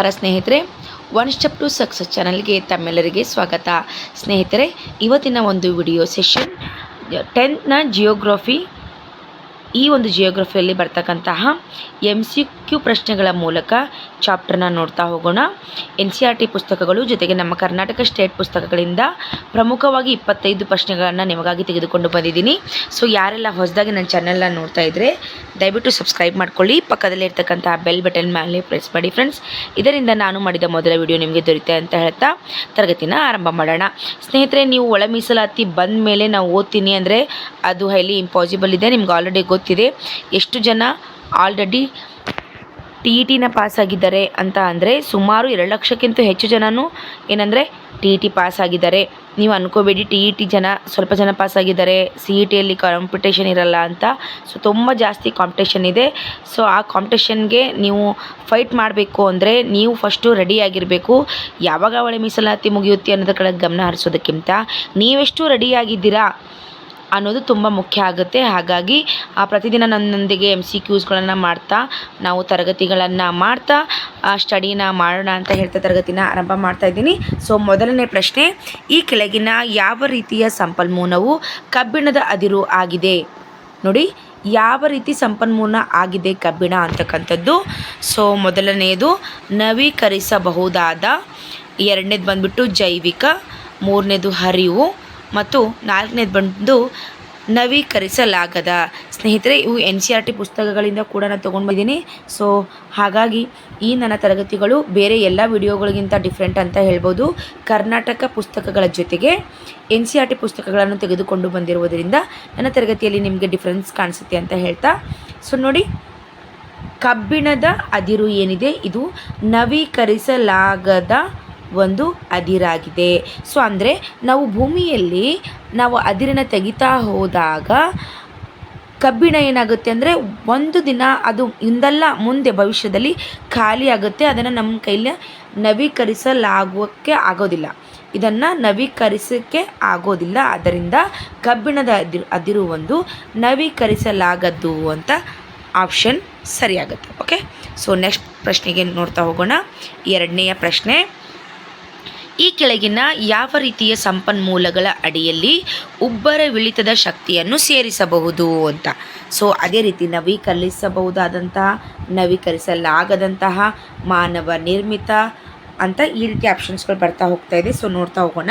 ನಮಸ್ಕಾರ ಸ್ನೇಹಿತರೆ. One step to success ಚಾನಲ್ಗೆ ತಮ್ಮೆಲ್ಲರಿಗೆ ಸ್ವಾಗತ. ಸ್ನೇಹಿತರೆ, ಇವತ್ತಿನ ಒಂದು ವಿಡಿಯೋ ಸೆಷನ್ ಟೆಂತ್ನ ಜಿಯೋಗ್ರಫಿ ಈ ಒಂದು ಜಿಯೋಗ್ರಫಿಯಲ್ಲಿ ಬರ್ತಕ್ಕಂತಹ ಎಂ ಸಿ ಕ್ಯೂ ಪ್ರಶ್ನೆಗಳ ಮೂಲಕ ಚಾಪ್ಟರ್ನ ನೋಡ್ತಾ ಹೋಗೋಣ. ಎನ್ ಸಿ ಆರ್ ಟಿ ಪುಸ್ತಕಗಳು ಜೊತೆಗೆ ನಮ್ಮ ಕರ್ನಾಟಕ ಸ್ಟೇಟ್ ಪುಸ್ತಕಗಳಿಂದ ಪ್ರಮುಖವಾಗಿ ಇಪ್ಪತ್ತೈದು ಪ್ರಶ್ನೆಗಳನ್ನು ನಿಮಗಾಗಿ ತೆಗೆದುಕೊಂಡು ಬಂದಿದ್ದೀನಿ. ಸೊ, ಯಾರೆಲ್ಲ ಹೊಸದಾಗಿ ನನ್ನ ಚಾನಲ್ನ ನೋಡ್ತಾ ಇದ್ದರೆ ದಯವಿಟ್ಟು ಸಬ್ಸ್ಕ್ರೈಬ್ ಮಾಡ್ಕೊಳ್ಳಿ. ಪಕ್ಕದಲ್ಲಿ ಇರ್ತಕ್ಕಂಥ ಬೆಲ್ ಬಟನ್ ಮೇಲೆ ಪ್ರೆಸ್ ಮಾಡಿ ಫ್ರೆಂಡ್ಸ್. ಇದರಿಂದ ನಾನು ಮಾಡಿದ ಮೊದಲ ವಿಡಿಯೋ ನಿಮಗೆ ದೊರೆಯುತ್ತೆ ಅಂತ ಹೇಳ್ತಾ ತರಗತಿನ ಆರಂಭ ಮಾಡೋಣ. ಸ್ನೇಹಿತರೆ, ನೀವು ಒಳ ಮೀಸಲಾತಿ ಬಂದ ಮೇಲೆ ನಾವು ಓದ್ತೀನಿ ಅಂದರೆ ಅದು ಹೈಲಿ ಇಂಪಾಸಿಬಲ್ ಇದೆ. ನಿಮ್ಗೆ ಆಲ್ರೆಡಿ ಗೊತ್ತಿದೆ. ಎಷ್ಟು ಜನ ಆಲ್ರೆಡಿ ಟಿ ಇ ಟಿನ ಪಾಸ್ ಆಗಿದ್ದಾರೆ ಅಂತ ಅಂದರೆ ಸುಮಾರು ಎರಡು ಲಕ್ಷಕ್ಕಿಂತ ಹೆಚ್ಚು ಜನನೂ ಏನಂದರೆ ಟಿ ಇ ಟಿ ಪಾಸ್ ಆಗಿದ್ದಾರೆ. ನೀವು ಅನ್ಕೋಬೇಡಿ, ಟಿ ಇ ಟಿ ಜನ ಸ್ವಲ್ಪ ಜನ ಪಾಸ್ ಆಗಿದ್ದಾರೆ. ಸಿ ಇ ಟಿಯಲ್ಲಿ ಕಾಂಪಿಟೇಷನ್ ಇರಲ್ಲ ಅಂತ. ಸೊ ತುಂಬ ಜಾಸ್ತಿ ಕಾಂಪಿಟೇಷನ್ ಇದೆ. ಸೊ ಆ ಕಾಂಪಿಟೇಷನ್ಗೆ ನೀವು ಫೈಟ್ ಮಾಡಬೇಕು ಅಂದರೆ ನೀವು ಫಸ್ಟು ರೆಡಿ ಆಗಿರಬೇಕು. ಯಾವಾಗ ಅವಳೆ ಮೀಸಲಾತಿ ಮುಗಿಯುತ್ತೆ ಅನ್ನೋದ್ರ ಕಡೆ ಗಮನ ಹರಿಸೋದಕ್ಕಿಂತ ನೀವೆಷ್ಟು ರೆಡಿಯಾಗಿದ್ದೀರಾ ಅನ್ನೋದು ತುಂಬ ಮುಖ್ಯ ಆಗುತ್ತೆ. ಹಾಗಾಗಿ ಆ ಪ್ರತಿದಿನ ನನ್ನೊಂದಿಗೆ ಎಂ ಸಿ ಕ್ಯೂಸ್ಗಳನ್ನು ಮಾಡ್ತಾ, ನಾವು ತರಗತಿಗಳನ್ನು ಮಾಡ್ತಾ ಸ್ಟಡಿನ ಮಾಡೋಣ ಅಂತ ಹೇಳ್ತಾ ತರಗತಿನ ಆರಂಭ ಮಾಡ್ತಾ ಇದ್ದೀನಿ. ಸೊ ಮೊದಲನೇ ಪ್ರಶ್ನೆ, ಈ ಕೆಳಗಿನ ಯಾವ ರೀತಿಯ ಸಂಪನ್ಮೂಲವು ಕಬ್ಬಿಣದ ಅದಿರು ಆಗಿದೆ? ನೋಡಿ, ಯಾವ ರೀತಿ ಸಂಪನ್ಮೂಲ ಆಗಿದೆ ಕಬ್ಬಿಣ ಅಂತಕ್ಕಂಥದ್ದು. ಸೊ ಮೊದಲನೆಯದು, ನವೀಕರಿಸಬಹುದಾದ, ಎರಡನೇದು ಬಂದ್ಬಿಟ್ಟು ಜೈವಿಕ, ಮೂರನೇದು ಹರಿವು. ಮತ್ತು ನಾಲ್ಕನೇದು ಬಂದು ನವೀಕರಿಸಲಾಗದ. ಸ್ನೇಹಿತರೆ, ಇವು ಎನ್ ಸಿ ಆರ್ ಟಿ ಪುಸ್ತಕಗಳಿಂದ ಕೂಡ ನಾನು ತೊಗೊಂಡು ಬಂದಿದ್ದೀನಿ ಸೊ ಹಾಗಾಗಿ ಈ ನನ್ನ ತರಗತಿಗಳು ಬೇರೆ ಎಲ್ಲ ವಿಡಿಯೋಗಳಿಗಿಂತ ಡಿಫ್ರೆಂಟ್ ಅಂತ ಹೇಳ್ಬೋದು. ಕರ್ನಾಟಕ ಪುಸ್ತಕಗಳ ಜೊತೆಗೆ ಎನ್ ಸಿ ಆರ್ ಟಿ ಪುಸ್ತಕಗಳನ್ನು ತೆಗೆದುಕೊಂಡು ಬಂದಿರುವುದರಿಂದ ನನ್ನ ತರಗತಿಯಲ್ಲಿ ನಿಮಗೆ ಡಿಫ್ರೆನ್ಸ್ ಕಾಣಿಸುತ್ತೆ ಅಂತ ಹೇಳ್ತಾ. ಸೊ ನೋಡಿ, ಕಬ್ಬಿಣದ ಅದಿರು ಏನಿದೆ? ಇದು ನವೀಕರಿಸಲಾಗದ ಒಂದು ಅದಿರಾಗಿದೆ. ಸೊ ಅಂದರೆ ನಾವು ಭೂಮಿಯಲ್ಲಿ ನಾವು ಅದಿರನ್ನು ತೆಗಿತಾ ಹೋದಾಗ ಕಬ್ಬಿಣ ಏನಾಗುತ್ತೆ ಅಂದರೆ ಒಂದು ದಿನ ಅದು ಇಂದಲ್ಲ ಮುಂದೆ ಭವಿಷ್ಯದಲ್ಲಿ ಖಾಲಿ ಆಗುತ್ತೆ. ಅದನ್ನು ನಮ್ಮ ಕೈಲಿ ನವೀಕರಿಸಲಾಗೋಕ್ಕೆ ಆಗೋದಿಲ್ಲ. ಇದನ್ನು ನವೀಕರಿಸೋಕ್ಕೆ ಆಗೋದಿಲ್ಲ. ಅದರಿಂದ ಕಬ್ಬಿಣದ ಅದಿರು ಅದಿರು ಒಂದು ನವೀಕರಿಸಲಾಗದ್ದು ಅಂತ ಆಪ್ಷನ್ ಸರಿಯಾಗುತ್ತೆ. ಓಕೆ ಸೊ ನೆಕ್ಸ್ಟ್ ಪ್ರಶ್ನೆಗೆ ನೋಡ್ತಾ ಹೋಗೋಣ. ಎರಡನೆಯ ಪ್ರಶ್ನೆ. ಈ ಕೆಳಗಿನ ಯಾವ ರೀತಿಯ ಸಂಪನ್ಮೂಲಗಳ ಅಡಿಯಲ್ಲಿ ಉಬ್ಬರವಿಳಿತದ ಶಕ್ತಿಯನ್ನು ಸೇರಿಸಬಹುದು ಅಂತ. ಸೊ ಅದೇ ರೀತಿ ನವೀಕರಿಸಬಹುದಾದಂತಹ ನವೀಕರಿಸಲಾಗದಂತಹ ಮಾನವ ನಿರ್ಮಿತ ಅಂತ ಈ ರೀತಿ ಆಪ್ಷನ್ಸ್ಗಳು ಬರ್ತಾ ಹೋಗ್ತಾ ಇದೆ. ಸೊ ನೋಡ್ತಾ ಹೋಗೋಣ.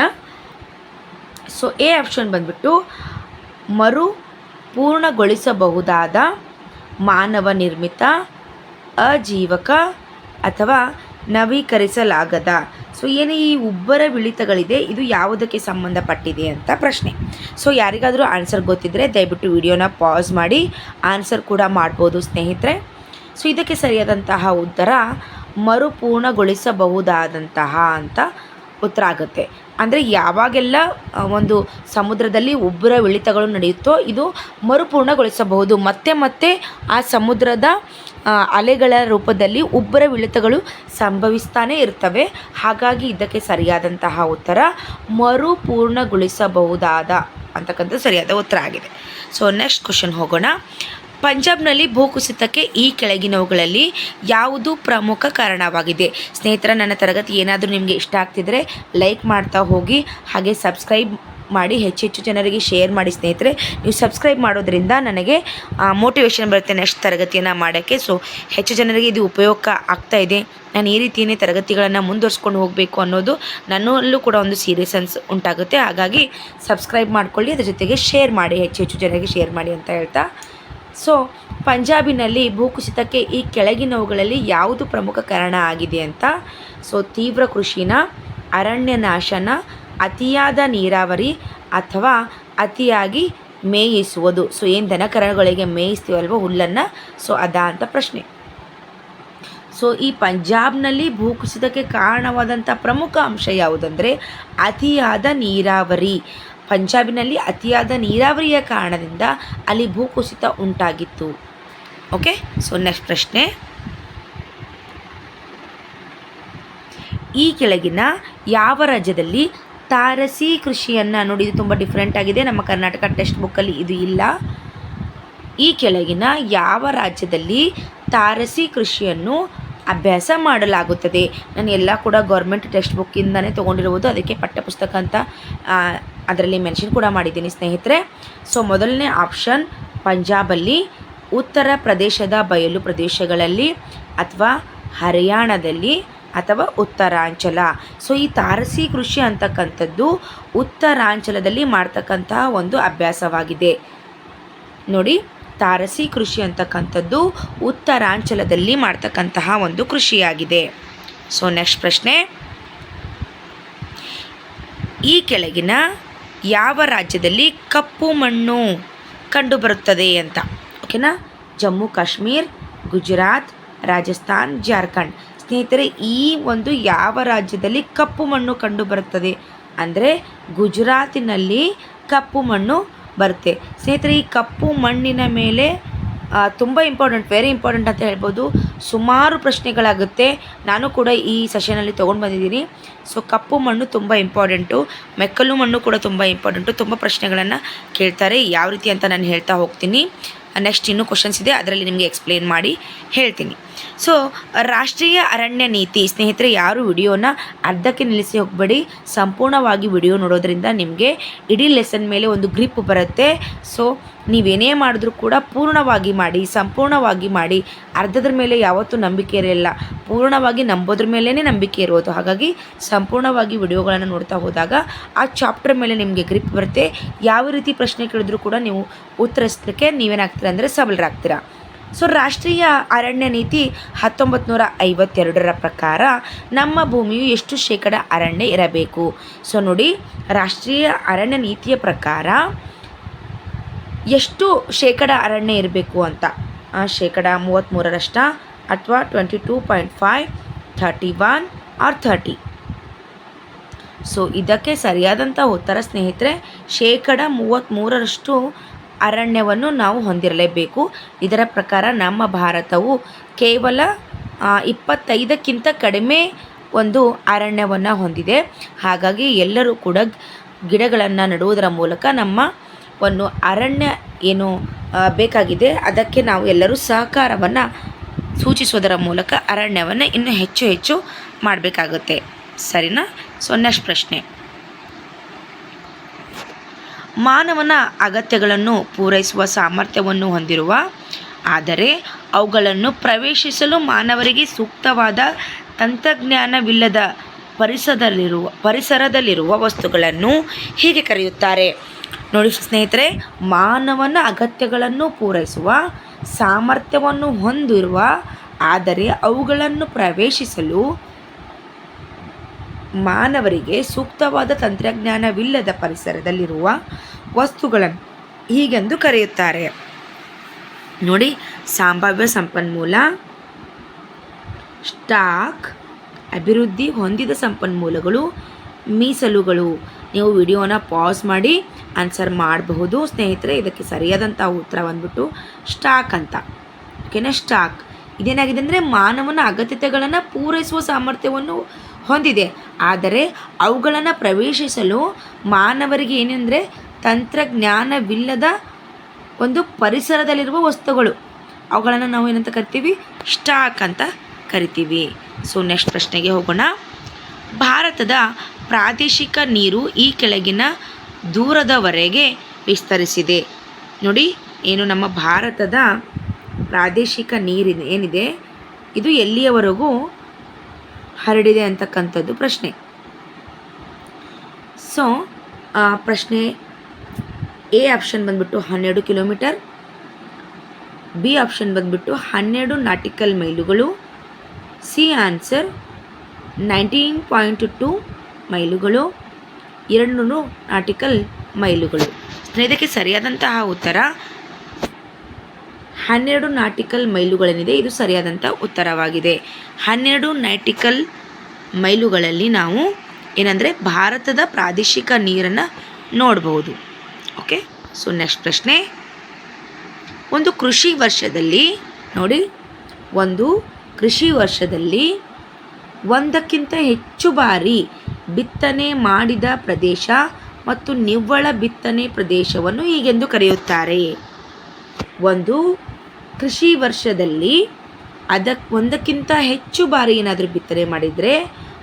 ಸೊ ಎ ಆಪ್ಷನ್ ಬಂದ್ಬಿಟ್ಟು ಮರು ಪೂರ್ಣಗೊಳಿಸಬಹುದಾದ ಮಾನವ ನಿರ್ಮಿತ, ಅಜೀವಕ ಅಥವಾ ನವೀಕರಿಸಲಾಗದ ಸೊ ಏನು ಈ ಉಬ್ಬರ ವಿಳಿತಗಳಿದೆ ಇದು ಯಾವುದಕ್ಕೆ ಸಂಬಂಧಪಟ್ಟಿದೆ ಅಂತ ಪ್ರಶ್ನೆ. ಸೊ ಯಾರಿಗಾದರೂ ಆನ್ಸರ್ ಗೊತ್ತಿದ್ದರೆ ದಯವಿಟ್ಟು ವಿಡಿಯೋನ ಪಾಸ್ ಮಾಡಿ, ಆನ್ಸರ್ ಕೂಡ ಮಾಡ್ಬೋದು ಸ್ನೇಹಿತರೆ. ಸೊ ಇದಕ್ಕೆ ಸರಿಯಾದಂತಹ ಉತ್ತರ, ಮರುಪೂರ್ಣಗೊಳಿಸಬಹುದಾದಂತಹ ಅಂತ ಉತ್ತರ ಆಗುತ್ತೆ. ಅಂದರೆ ಯಾವಾಗೆಲ್ಲ ಒಂದು ಸಮುದ್ರದಲ್ಲಿ ಉಬ್ಬರ ವಿಳಿತಗಳು ನಡೆಯುತ್ತೋ, ಇದು ಮರುಪೂರ್ಣಗೊಳಿಸಬಹುದು. ಮತ್ತೆ ಮತ್ತೆ ಆ ಸಮುದ್ರದ ಅಲೆಗಳ ರೂಪದಲ್ಲಿ ಉಬ್ಬರ ವಿಳಿತಗಳು ಸಂಭವಿಸ್ತಾನೆ ಇರ್ತವೆ. ಹಾಗಾಗಿ ಇದಕ್ಕೆ ಸರಿಯಾದಂತಹ ಉತ್ತರ ಮರುಪೂರ್ಣಗೊಳಿಸಬಹುದಾದ ಅಂತಕ್ಕಂಥ ಸರಿಯಾದ ಉತ್ತರ ಆಗಿದೆ. ಸೊ ನೆಕ್ಸ್ಟ್ ಕ್ವಶನ್ ಹೋಗೋಣ. ಪಂಜಾಬ್ನಲ್ಲಿ ಭೂಕುಸಿತಕ್ಕೆ ಈ ಕೆಳಗಿನವುಗಳಲ್ಲಿ ಯಾವುದು ಪ್ರಮುಖ ಕಾರಣವಾಗಿದೆ? ಸ್ನೇಹಿತರ, ನನ್ನ ತರಗತಿ ಏನಾದರೂ ನಿಮಗೆ ಇಷ್ಟ ಆಗ್ತಿದ್ರೆ ಲೈಕ್ ಮಾಡ್ತಾ ಹೋಗಿ, ಹಾಗೆ ಸಬ್ಸ್ಕ್ರೈಬ್ ಮಾಡಿ ಹೆಚ್ಚು ಹೆಚ್ಚು ಜನರಿಗೆ ಶೇರ್ ಮಾಡಿ ಸ್ನೇಹಿತರೆ, ನೀವು ಸಬ್ಸ್ಕ್ರೈಬ್ ಮಾಡೋದ್ರಿಂದ ನನಗೆ ಮೋಟಿವೇಶನ್ ಬರುತ್ತೆ ನೆಕ್ಸ್ಟ್ ತರಗತಿಯನ್ನು ಮಾಡೋಕ್ಕೆ. ಸೊ ಹೆಚ್ಚು ಜನರಿಗೆ ಇದು ಉಪಯೋಗ ಆಗ್ತಾ ಇದೆ. ನಾನು ಈ ರೀತಿಯೇ ತರಗತಿಗಳನ್ನು ಮುಂದುವರ್ಸ್ಕೊಂಡು ಹೋಗಬೇಕು ಅನ್ನೋದು ನನ್ನಲ್ಲೂ ಕೂಡ ಒಂದು ಸೀರಿಯಸನ್ಸ್ ಉಂಟಾಗುತ್ತೆ. ಹಾಗಾಗಿ ಸಬ್ಸ್ಕ್ರೈಬ್ ಮಾಡ್ಕೊಳ್ಳಿ, ಅದ್ರ ಜೊತೆಗೆ ಶೇರ್ ಮಾಡಿ ಹೆಚ್ಚು ಹೆಚ್ಚು ಜನರಿಗೆ ಶೇರ್ ಮಾಡಿ ಅಂತ ಹೇಳ್ತಾ. ಸೊ ಪಂಜಾಬಿನಲ್ಲಿ ಭೂಕುಸಿತಕ್ಕೆ ಈ ಕೆಳಗಿನವುಗಳಲ್ಲಿ ಯಾವುದು ಪ್ರಮುಖ ಕಾರಣ ಆಗಿದೆ ಅಂತ? ಸೊ ತೀವ್ರ ಕೃಷಿನ ಅರಣ್ಯ ನಾಶನ ಅತಿಯಾದ ನೀರಾವರಿ ಅಥವಾ ಅತಿಯಾಗಿ ಮೇಯಿಸುವುದು. ಸೊ ಏನು ದನಕರಗಳಿಗೆ ಮೇಯಿಸ್ತೀವಲ್ವ ಹುಲ್ಲನ್ನು? ಸೊ ಅದಾ ಅಂತ ಪ್ರಶ್ನೆ. ಸೊ ಈ ಪಂಜಾಬ್ನಲ್ಲಿ ಭೂಕುಸಿತಕ್ಕೆ ಕಾರಣವಾದಂಥ ಪ್ರಮುಖ ಅಂಶ ಯಾವುದಂದರೆ ಅತಿಯಾದ ನೀರಾವರಿ. ಪಂಜಾಬಿನಲ್ಲಿ ಅತಿಯಾದ ನೀರಾವರಿಯ ಕಾರಣದಿಂದ ಅಲ್ಲಿ ಭೂಕುಸಿತ ಉಂಟಾಗಿತ್ತು. ಓಕೆ ಸೊ ನೆಕ್ಸ್ಟ್ ಪ್ರಶ್ನೆ. ಈ ಕೆಳಗಿನ ಯಾವ ರಾಜ್ಯದಲ್ಲಿ ತಾರಸಿ ಕೃಷಿಯನ್ನು ನೋಡಿ ಇದು ತುಂಬ ಡಿಫ್ರೆಂಟ್ ಆಗಿದೆ. ನಮ್ಮ ಕರ್ನಾಟಕ ಟೆಕ್ಸ್ಟ್ ಬುಕ್ಕಲ್ಲಿ ಇದು ಇಲ್ಲ. ಈ ಕೆಳಗಿನ ಯಾವ ರಾಜ್ಯದಲ್ಲಿ ತಾರಸಿ ಕೃಷಿಯನ್ನು ಅಭ್ಯಾಸ ಮಾಡಲಾಗುತ್ತದೆ? ನಾನು ಎಲ್ಲ ಕೂಡ ಗೌರ್ಮೆಂಟ್ ಟೆಕ್ಸ್ಟ್ ಬುಕ್ಕಿಂದನೇ ತೊಗೊಂಡಿರುವುದು. ಅದಕ್ಕೆ ಪಠ್ಯಪುಸ್ತಕ ಅಂತ ಅದರಲ್ಲಿ ಮೆನ್ಷನ್ ಕೂಡ ಮಾಡಿದ್ದೀನಿ ಸ್ನೇಹಿತರೆ. ಸೊ ಮೊದಲನೇ ಆಪ್ಷನ್ ಪಂಜಾಬಲ್ಲಿ ಉತ್ತರ ಪ್ರದೇಶದ ಬಯಲು ಪ್ರದೇಶಗಳಲ್ಲಿ ಅಥವಾ ಹರಿಯಾಣದಲ್ಲಿ ಅಥವಾ ಉತ್ತರಾಂಚಲ. ಸೊ ಈ ತಾರಸಿ ಕೃಷಿ ಅಂತಕ್ಕಂಥದ್ದು ಉತ್ತರಾಂಚಲದಲ್ಲಿ ಮಾಡ್ತಕ್ಕಂತಹ ಒಂದು ಅಭ್ಯಾಸವಾಗಿದೆ. ನೋಡಿ, ತಾರಸಿ ಕೃಷಿ ಅಂತಕ್ಕಂಥದ್ದು ಉತ್ತರಾಂಚಲದಲ್ಲಿ ಮಾಡ್ತಕ್ಕಂತಹ ಒಂದು ಕೃಷಿಯಾಗಿದೆ. ಸೊ ನೆಕ್ಸ್ಟ್ ಪ್ರಶ್ನೆ. ಈ ಕೆಳಗಿನ ಯಾವ ರಾಜ್ಯದಲ್ಲಿ ಕಪ್ಪು ಮಣ್ಣು ಕಂಡುಬರುತ್ತದೆ ಅಂತ? ಓಕೆನಾ ಜಮ್ಮು, ಕಾಶ್ಮೀರ್, ಗುಜರಾತ್, ರಾಜಸ್ಥಾನ್, ಜಾರ್ಖಂಡ್. ಸ್ನೇಹಿತರೆ, ಈ ಒಂದು ಯಾವ ರಾಜ್ಯದಲ್ಲಿ ಕಪ್ಪು ಮಣ್ಣು ಕಂಡುಬರುತ್ತದೆ? ಅಂದರೆ ಗುಜರಾತಿನಲ್ಲಿ ಕಪ್ಪು ಮಣ್ಣು ಬರುತ್ತೆ. ಸ್ನೇಹಿತರೆ, ಈ ಕಪ್ಪು ಮಣ್ಣಿನ ಮೇಲೆ ತುಂಬ ಇಂಪಾರ್ಟೆಂಟ್ ವೆರಿ ಇಂಪಾರ್ಟೆಂಟ್ ಅಂತ ಹೇಳ್ಬೋದು. ಸುಮಾರು ಪ್ರಶ್ನೆಗಳಾಗುತ್ತೆ. ನಾನು ಕೂಡ ಈ ಸೆಷನಲ್ಲಿ ತೊಗೊಂಡು ಬಂದಿದ್ದೀನಿ. ಸೊ ಕಪ್ಪು ಮಣ್ಣು ತುಂಬ ಇಂಪಾರ್ಟೆಂಟು ಮೆಕ್ಕಲು ಮಣ್ಣು ಕೂಡ ತುಂಬ ಇಂಪಾರ್ಟೆಂಟು ತುಂಬ ಪ್ರಶ್ನೆಗಳನ್ನು ಕೇಳ್ತಾರೆ. ಯಾವ ರೀತಿ ಅಂತ ನಾನು ಹೇಳ್ತಾ ಹೋಗ್ತೀನಿ. ನೆಕ್ಸ್ಟ್ ಇನ್ನೂ ಕ್ವಶನ್ಸ್ ಇದೆ. ಅದರಲ್ಲಿ ನಿಮಗೆ ಎಕ್ಸ್ಪ್ಲೇನ್ ಮಾಡಿ ಹೇಳ್ತೀನಿ. ಸೊ ರಾಷ್ಟ್ರೀಯ ಅರಣ್ಯ ನೀತಿ, ಸ್ನೇಹಿತರೆ, ಯಾರು ವಿಡಿಯೋನ ಅರ್ಧಕ್ಕೆ ನಿಲ್ಲಿಸಿ ಹೋಗಬೇಡಿ. ಸಂಪೂರ್ಣವಾಗಿ ವಿಡಿಯೋ ನೋಡೋದ್ರಿಂದ ನಿಮಗೆ ಇಡೀ ಲೆಸನ್ ಮೇಲೆ ಒಂದು ಗ್ರಿಪ್ ಬರುತ್ತೆ. ಸೊ ನೀವೇನೇ ಮಾಡಿದ್ರೂ ಕೂಡ ಪೂರ್ಣವಾಗಿ ಮಾಡಿ, ಸಂಪೂರ್ಣವಾಗಿ ಮಾಡಿ. ಅರ್ಧದ್ರ ಮೇಲೆ ಯಾವತ್ತೂ ನಂಬಿಕೆ ಇರಲಿಲ್ಲ. ಪೂರ್ಣವಾಗಿ ನಂಬೋದ್ರ ಮೇಲೇ ನಂಬಿಕೆ ಇರೋದು. ಹಾಗಾಗಿ ಸಂಪೂರ್ಣವಾಗಿ ವಿಡಿಯೋಗಳನ್ನು ನೋಡ್ತಾ ಹೋದಾಗ ಆ ಚಾಪ್ಟರ್ ಮೇಲೆ ನಿಮಗೆ ಗ್ರಿಪ್ ಬರುತ್ತೆ. ಯಾವ ರೀತಿ ಪ್ರಶ್ನೆ ಕೇಳಿದ್ರು ಕೂಡ ನೀವು ಉತ್ತರಿಸಲಿಕ್ಕೆ ನೀವೇನಾಗ್ತೀರಾ ಅಂದರೆ ಸಬಲರಾಗ್ತೀರಾ. ಸೊ ರಾಷ್ಟ್ರೀಯ ಅರಣ್ಯ ನೀತಿ ಹತ್ತೊಂಬತ್ತು ನೂರ ಐವತ್ತೆರಡರ ಪ್ರಕಾರ ನಮ್ಮ ಭೂಮಿಯು ಎಷ್ಟು ಶೇಕಡ ಅರಣ್ಯ ಇರಬೇಕು? ಸೊ ನೋಡಿ, ರಾಷ್ಟ್ರೀಯ ಅರಣ್ಯ ನೀತಿಯ ಪ್ರಕಾರ ಎಷ್ಟು ಶೇಕಡ ಅರಣ್ಯ ಇರಬೇಕು ಅಂತ? ಶೇಕಡ ಮೂವತ್ತ್ಮೂರರಷ್ಟ ಅಥವಾ twenty two point five thirty one or thirty. So ಇದಕ್ಕೆ ಸರಿಯಾದಂಥ ಉತ್ತರ ಸ್ನೇಹಿತರೆ, ಶೇಕಡ ಮೂವತ್ತ್ಮೂರರಷ್ಟು ಅರಣ್ಯವನ್ನು ನಾವು ಹೊಂದಿರಲೇಬೇಕು. ಇದರ ಪ್ರಕಾರ ನಮ್ಮ ಭಾರತವು ಕೇವಲ ಇಪ್ಪತ್ತೈದಕ್ಕಿಂತ ಕಡಿಮೆ ಒಂದು ಅರಣ್ಯವನ್ನು ಹೊಂದಿದೆ. ಹಾಗಾಗಿ ಎಲ್ಲರೂ ಕೂಡ ಗಿಡಗಳನ್ನು ನೆಡುವುದರ ಮೂಲಕ ನಮ್ಮ ಒಂದು ಅರಣ್ಯ ಏನು ಬೇಕಾಗಿದೆ. ಅದಕ್ಕೆ ನಾವು ಎಲ್ಲರೂ ಸಹಕಾರವನ್ನು ಸೂಚಿಸೋದರ ಮೂಲಕ ಅರಣ್ಯವನ್ನು ಇನ್ನೂ ಹೆಚ್ಚು ಹೆಚ್ಚು ಮಾಡಬೇಕಾಗುತ್ತೆ. ಸರಿನಾ? ಸೊ ನೆಕ್ಸ್ಟ್ ಪ್ರಶ್ನೆ. ಮಾನವನ ಅಗತ್ಯಗಳನ್ನು ಪೂರೈಸುವ ಸಾಮರ್ಥ್ಯವನ್ನು ಹೊಂದಿರುವ, ಆದರೆ ಅವುಗಳನ್ನು ಪ್ರವೇಶಿಸಲು ಮಾನವರಿಗೆ ಸೂಕ್ತವಾದ ತಂತ್ರಜ್ಞಾನವಿಲ್ಲದ ಪರಿಸರದಲ್ಲಿರುವ ಪರಿಸರದಲ್ಲಿರುವ ವಸ್ತುಗಳನ್ನು ಹೀಗೆ ಕರೆಯುತ್ತಾರೆ. ನೋಡಿ ಸ್ನೇಹಿತರೆ, ಮಾನವನ ಅಗತ್ಯಗಳನ್ನು ಪೂರೈಸುವ, ಸಾಮರ್ಥ್ಯವನ್ನು ಹೊಂದಿರುವ, ಆದರೆ ಅವುಗಳನ್ನು ಪ್ರವೇಶಿಸಲು ಮಾನವರಿಗೆ ಸೂಕ್ತವಾದ ತಂತ್ರಜ್ಞಾನವಿಲ್ಲದ ಪರಿಸರದಲ್ಲಿರುವ ವಸ್ತುಗಳನ್ನು ಹೀಗೆಂದು ಕರೆಯುತ್ತಾರೆ. ನೋಡಿ, ಸಂಭಾವ್ಯ ಸಂಪನ್ಮೂಲ, ಸ್ಟಾಕ್, ಅಭಿವೃದ್ಧಿ ಹೊಂದಿದ ಸಂಪನ್ಮೂಲಗಳು, ಮೀಸಲುಗಳು. ನೀವು ವಿಡಿಯೋನ ಪಾಸ್ ಮಾಡಿ, ಆನ್ಸರ್ ಮಾಡಬಹುದು. ಸ್ನೇಹಿತರೆ, ಇದಕ್ಕೆ ಸರಿಯಾದಂಥ ಉತ್ತರ ಬಂದ್ಬಿಟ್ಟು ಸ್ಟಾಕ್ ಅಂತ. ಓಕೆನಾ? ಸ್ಟಾಕ್. ಇದೇನಾಗಿದೆ ಅಂದರೆ ಮಾನವನ ಅಗತ್ಯತೆಗಳನ್ನು ಪೂರೈಸುವ ಸಾಮರ್ಥ್ಯವನ್ನು ಹೊಂದಿದೆ. ಆದರೆ ಅವುಗಳನ್ನು ಪ್ರವೇಶಿಸಲು ಮಾನವರಿಗೆ ಏನೆಂದರೆ ತಂತ್ರಜ್ಞಾನವಿಲ್ಲದ ಒಂದು ಪರಿಸರದಲ್ಲಿರುವ ವಸ್ತುಗಳು. ಅವುಗಳನ್ನು ನಾವು ಏನಂತ ಕರಿತೀವಿ? ಸ್ಟಾಕ್ ಅಂತ ಕರಿತೀವಿ. ಸೊ ನೆಕ್ಸ್ಟ್ ಪ್ರಶ್ನೆಗೆ ಹೋಗೋಣ. ಭಾರತದ ಪ್ರಾದೇಶಿಕ ನೀರು ಈ ಕೆಳಗಿನ ದೂರದವರೆಗೆ ವಿಸ್ತರಿಸಿದೆ. ನೋಡಿ, ಏನು ನಮ್ಮ ಭಾರತದ ಪ್ರಾದೇಶಿಕ ನೀರಿನ ಏನಿದೆ? ಇದು ಎಲ್ಲಿಯವರೆಗೂ ಹರಡಿದೆ ಅಂತಕ್ಕಂಥದ್ದು ಪ್ರಶ್ನೆ. ಸೊ ಪ್ರಶ್ನೆ ಎ ಆಪ್ಷನ್ ಬಂದ್ಬಿಟ್ಟು ಹನ್ನೆರಡು ಕಿಲೋಮೀಟರ್, ಬಿ ಆಪ್ಷನ್ ಬಂದ್ಬಿಟ್ಟು ಹನ್ನೆರಡು nautical ಮೈಲುಗಳು, C answer nineteen point two ಮೈಲುಗಳು, ಎರಡು ನಾಟಿಕಲ್ ಮೈಲುಗಳು. ಇದಕ್ಕೆ ಸರಿಯಾದಂತಹ ಉತ್ತರ ಹನ್ನೆರಡು ನಾಟಿಕಲ್ ಮೈಲುಗಳೇನಿದೆ, ಇದು ಸರಿಯಾದಂಥ ಉತ್ತರವಾಗಿದೆ. ಹನ್ನೆರಡು ನೈಟಿಕಲ್ ಮೈಲುಗಳಲ್ಲಿ ನಾವು ಏನಂದರೆ ಭಾರತದ ಪ್ರಾದೇಶಿಕ ನೀರನ್ನು ನೋಡಬಹುದು ಓಕೆ? ಸೊ, ನೆಕ್ಸ್ಟ್ ಪ್ರಶ್ನೆ. ಒಂದು ಕೃಷಿ ವರ್ಷದಲ್ಲಿ, ನೋಡಿ, ಒಂದು ಕೃಷಿ ವರ್ಷದಲ್ಲಿ ಒಂದಕ್ಕಿಂತ ಹೆಚ್ಚು ಬಾರಿ ಬಿತ್ತನೆ ಮಾಡಿದ ಪ್ರದೇಶ ಮತ್ತು ನಿವ್ವಳ ಬಿತ್ತನೆ ಪ್ರದೇಶವನ್ನು ಹೀಗೆಂದು ಕರೆಯುತ್ತಾರೆ. ಒಂದು ಕೃಷಿ ವರ್ಷದಲ್ಲಿ ಅದಕ್ಕೆ ಒಂದಕ್ಕಿಂತ ಹೆಚ್ಚು ಬಾರಿ ಏನಾದರೂ ಬಿತ್ತನೆ ಮಾಡಿದರೆ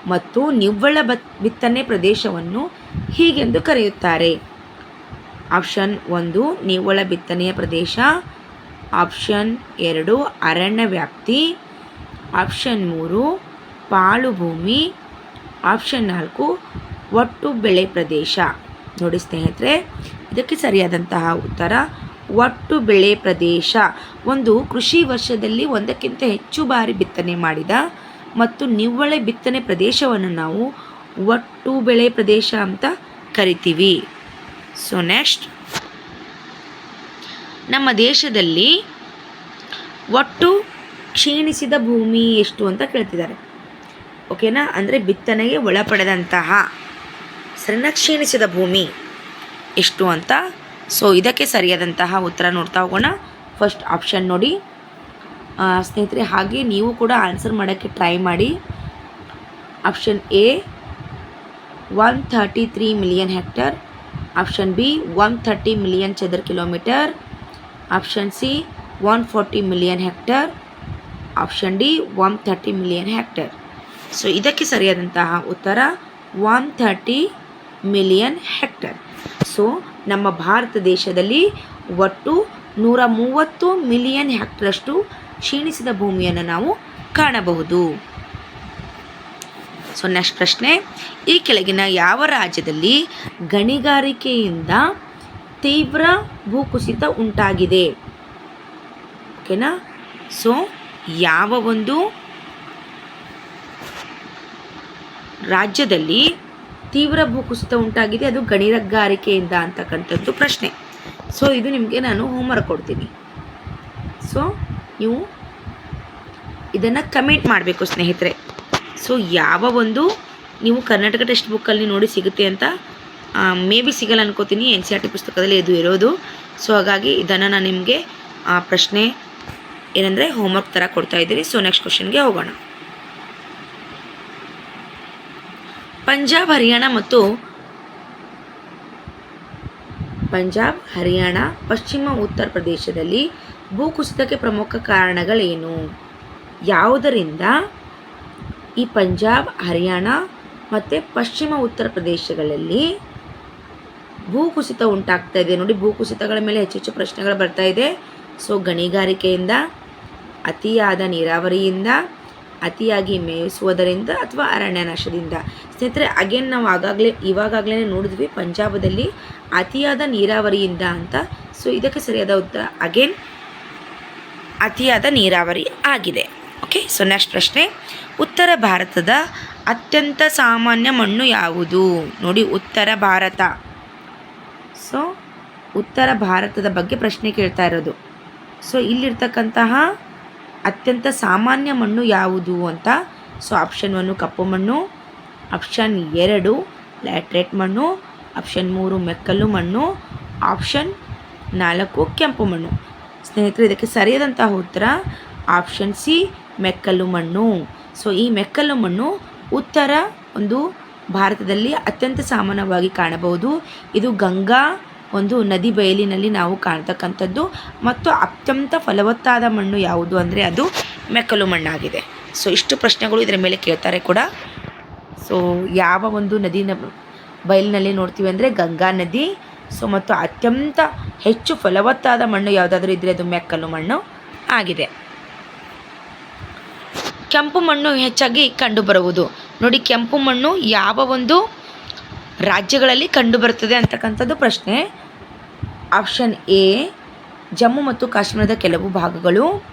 ಮತ್ತು ನಿವ್ವಳ ಬತ್, ಬಿತ್ತನೆ ಪ್ರದೇಶವನ್ನು ಹೀಗೆಂದು ಕರೆಯುತ್ತಾರೆ. ಆಪ್ಷನ್ ಒಂದು, ನಿವ್ವಳ ಬಿತ್ತನೆಯ ಪ್ರದೇಶ. ಆಪ್ಷನ್ ಎರಡು, ಅರಣ್ಯ ವ್ಯಾಪ್ತಿ. ಆಪ್ಷನ್ ಮೂರು, ಪಾಳು ಭೂಮಿ. ಆಪ್ಷನ್ ನಾಲ್ಕು, ಒಟ್ಟು ಬೆಳೆ ಪ್ರದೇಶ. ನೋಡಿ ಸ್ನೇಹಿತರೆ, ಇದಕ್ಕೆ ಸರಿಯಾದಂತಹ ಉತ್ತರ ಒಟ್ಟು ಬೆಳೆ ಪ್ರದೇಶ. ಒಂದು ಕೃಷಿ ವರ್ಷದಲ್ಲಿ ಒಂದಕ್ಕಿಂತ ಹೆಚ್ಚು ಬಾರಿ ಬಿತ್ತನೆ ಮಾಡಿದ ಮತ್ತು ನಿವ್ವಳ ಬಿತ್ತನೆ ಪ್ರದೇಶವನ್ನು ನಾವು ಒಟ್ಟು ಬೆಳೆ ಪ್ರದೇಶ ಅಂತ ಕರಿತೀವಿ. ಸೊ ನೆಕ್ಸ್ಟ್ ನಮ್ಮ ದೇಶದಲ್ಲಿ ಒಟ್ಟು ಕ್ಷೀಣಿಸಿದ ಭೂಮಿ ಎಷ್ಟು ಅಂತ ಕೇಳ್ತಿದ್ದಾರೆ. ಓಕೆನಾ? ಅಂದರೆ ಬಿತ್ತನೆಗೆ ಒಳಪಡೆದಂತಹ ಸರಿನಾ ಕ್ಷೀಣಿಸಿದ ಭೂಮಿ ಎಷ್ಟು ಅಂತ ಸೊ ಇದಕ್ಕೆ ಸರಿಯಾದಂತಹ ಉತ್ತರ ನೋಡ್ತಾ ಹೋಗೋಣ. ಫಸ್ಟ್ ಆಪ್ಷನ್ ನೋಡಿ. ಸ್ನೇಹಿತರೆ, ಹಾಗೆ ನೀವು ಕೂಡ ಆನ್ಸರ್ ಮಾಡೋಕ್ಕೆ ಟ್ರೈ ಮಾಡಿ. Option A one thirty three million hectare option B one thirty million ಚದರ್ kilometre option C one forty million hectare option D one thirty million hectare so ಇದಕ್ಕೆ ಸರಿಯಾದಂತಹ ಉತ್ತರ one thirty million hectare so ನಮ್ಮ ಭಾರತ ದೇಶದಲ್ಲಿ ಒಟ್ಟು ನೂರ ಮೂವತ್ತು million ಹೆಕ್ಟರಷ್ಟು ಕ್ಷೀಣಿಸಿದ ಭೂಮಿಯನ್ನು ನಾವು ಕಾಣಬಹುದು. ಸೊ, ನೆಕ್ಸ್ಟ್ ಪ್ರಶ್ನೆ. ಈ ಕೆಳಗಿನ ಯಾವ ರಾಜ್ಯದಲ್ಲಿ ಗಣಿಗಾರಿಕೆಯಿಂದ ತೀವ್ರ ಭೂಕುಸಿತ ಉಂಟಾಗಿದೆ? ಓಕೆನಾ? ಸೊ, ಯಾವ ಒಂದು ರಾಜ್ಯದಲ್ಲಿ ತೀವ್ರ ಭೂಕುಸಿತ ಉಂಟಾಗಿದೆ, ಅದು ಗಣಿರಗಾರಿಕೆಯಿಂದ ಅಂತಕ್ಕಂಥದ್ದು ಪ್ರಶ್ನೆ. ಸೊ ಇದು ನಿಮಗೆ ನಾನು ಹೋಮ್ವರ್ಕ್ ಕೊಡ್ತೀನಿ. ಸೊ ನೀವು ಇದನ್ನು ಕಮೆಂಟ್ ಮಾಡಬೇಕು ಸ್ನೇಹಿತರೆ. ಸೊ ಯಾವ ಒಂದು ನೀವು ಕರ್ನಾಟಕ ಟೆಕ್ಸ್ಟ್ ಬುಕ್ಕಲ್ಲಿ ನೋಡಿ ಸಿಗುತ್ತೆ ಅಂತ ಮೇ ಬಿ ಸಿಗಲ್ಲ ಅನ್ಕೋತೀನಿ ಎನ್ ಸಿ ಆರ್ ಟಿ ಪುಸ್ತಕದಲ್ಲಿ ಇದು ಇರೋದು. ಸೊ ಹಾಗಾಗಿ ಇದನ್ನು ನಾನು ನಿಮಗೆ ಪ್ರಶ್ನೆ ಏನಂದರೆ ಹೋಮ್ವರ್ಕ್ ಥರ ಕೊಡ್ತಾ ಇದ್ದೀನಿ. ಸೊ ನೆಕ್ಸ್ಟ್ ಕ್ವಶನ್ಗೆ ಹೋಗೋಣ. ಪಂಜಾಬ್, ಹರಿಯಾಣ ಮತ್ತು ಪಂಜಾಬ್, ಹರಿಯಾಣ, ಪಶ್ಚಿಮ, ಉತ್ತರ ಪ್ರದೇಶದಲ್ಲಿ ಭೂಕುಸಿತಕ್ಕೆ ಪ್ರಮುಖ ಕಾರಣಗಳೇನು? ಯಾವುದರಿಂದ? ಈ ಪಂಜಾಬ್, ಹರಿಯಾಣ ಮತ್ತು ಪಶ್ಚಿಮ, ಉತ್ತರ ಪ್ರದೇಶಗಳಲ್ಲಿ ಭೂಕುಸಿತ ಉಂಟಾಗ್ತಾ ಇದೆ. ನೋಡಿ, ಭೂಕುಸಿತಗಳ ಮೇಲೆ ಹೆಚ್ಚು ಹೆಚ್ಚು ಪ್ರಶ್ನೆಗಳು ಬರ್ತಾ ಇದೆ. ಸೊ, ಗಣಿಗಾರಿಕೆಯಿಂದ, ಅತಿಯಾದ ನೀರಾವರಿಯಿಂದ ಅತಿಯಾಗಿ ಮೇಯಿಸುವುದರಿಂದ ಅಥವಾ ಅರಣ್ಯನಾಶದಿಂದ. ಸ್ನೇಹಿತರೆ ಅಗೇನ್ ನಾವು ಆಗಾಗಲೇ ಇವಾಗಾಗಲೇ ನೋಡಿದ್ವಿ, ಪಂಜಾಬದಲ್ಲಿ ಅತಿಯಾದ ನೀರಾವರಿಯಿಂದ ಅಂತ. ಸೊ ಇದಕ್ಕೆ ಸರಿಯಾದ ಉತ್ತರ ಅಗೇನ್ ಅತಿಯಾದ ನೀರಾವರಿ ಆಗಿದೆ. ಓಕೆ ಸೊ ನೆಕ್ಸ್ಟ್ ಪ್ರಶ್ನೆ. ಉತ್ತರ ಭಾರತದ ಅತ್ಯಂತ ಸಾಮಾನ್ಯ ಮಣ್ಣು ಯಾವುದು? ನೋಡಿ, ಉತ್ತರ ಭಾರತ. ಸೊ ಉತ್ತರ ಭಾರತದ ಬಗ್ಗೆ ಪ್ರಶ್ನೆ ಕೇಳ್ತಾ ಇರೋದು. ಸೊ ಇಲ್ಲಿರ್ತಕ್ಕಂತಹ ಅತ್ಯಂತ ಸಾಮಾನ್ಯ ಮಣ್ಣು ಯಾವುದು ಅಂತ? ಸೊ ಆಪ್ಷನ್ ಒನ್ನು ಕಪ್ಪು ಮಣ್ಣು ಆಪ್ಷನ್ ಎರಡು ಲ್ಯಾಟ್ರೇಟ್ ಮಣ್ಣು ಆಪ್ಷನ್ ಮೂರು ಮೆಕ್ಕಲು ಮಣ್ಣು ಆಪ್ಷನ್ ನಾಲ್ಕು ಕೆಂಪು ಮಣ್ಣು. ಸ್ನೇಹಿತರೆ, ಇದಕ್ಕೆ ಸರಿಯಾದಂತಹ ಉತ್ತರ ಆಪ್ಷನ್ ಸಿ ಮೆಕ್ಕಲು ಮಣ್ಣು. ಸೊ ಈ ಮೆಕ್ಕಲು ಮಣ್ಣು ಉತ್ತರ ಒಂದು ಭಾರತದಲ್ಲಿ ಅತ್ಯಂತ ಸಾಮಾನ್ಯವಾಗಿ ಕಾಣಬಹುದು. ಇದು ಗಂಗಾ ಒಂದು ನದಿ ಬಯಲಿನಲ್ಲಿ ನಾವು ಕಾಣ್ತಕ್ಕಂಥದ್ದು. ಮತ್ತು ಅತ್ಯಂತ ಫಲವತ್ತಾದ ಮಣ್ಣು ಯಾವುದು ಅಂದರೆ ಅದು ಮೆಕ್ಕಲು ಮಣ್ಣಾಗಿದೆ. ಸೊ, ಇಷ್ಟು ಪ್ರಶ್ನೆಗಳು ಇದರ ಮೇಲೆ ಕೇಳ್ತಾರೆ ಕೂಡ. ಸೊ, ಯಾವ ಒಂದು ನದಿನ ಬಯಲಿನಲ್ಲಿ ನೋಡ್ತೀವಿ ಅಂದರೆ ಗಂಗಾ ನದಿ. ಸೊ, ಮತ್ತು ಅತ್ಯಂತ ಹೆಚ್ಚು ಫಲವತ್ತಾದ ಮಣ್ಣು ಯಾವುದಾದ್ರೂ ಇದ್ದರೆ ಅದು ಮೆಕ್ಕಲು ಮಣ್ಣು ಆಗಿದೆ. ಕೆಂಪು ಮಣ್ಣು ಹೆಚ್ಚಾಗಿ ಕಂಡುಬರುವುದು. ನೋಡಿ, ಕೆಂಪು ಮಣ್ಣು ಯಾವ ಒಂದು ರಾಜ್ಯಗಳಲ್ಲಿ ಕಂಡುಬರುತ್ತದೆ ಅಂತಕ್ಕಂಥದ್ದು ಪ್ರಶ್ನೆ. ಆಪ್ಷನ್ ಎ, ಜಮ್ಮು ಮತ್ತು ಕಾಶ್ಮೀರದ ಕೆಲವು ಭಾಗಗಳು.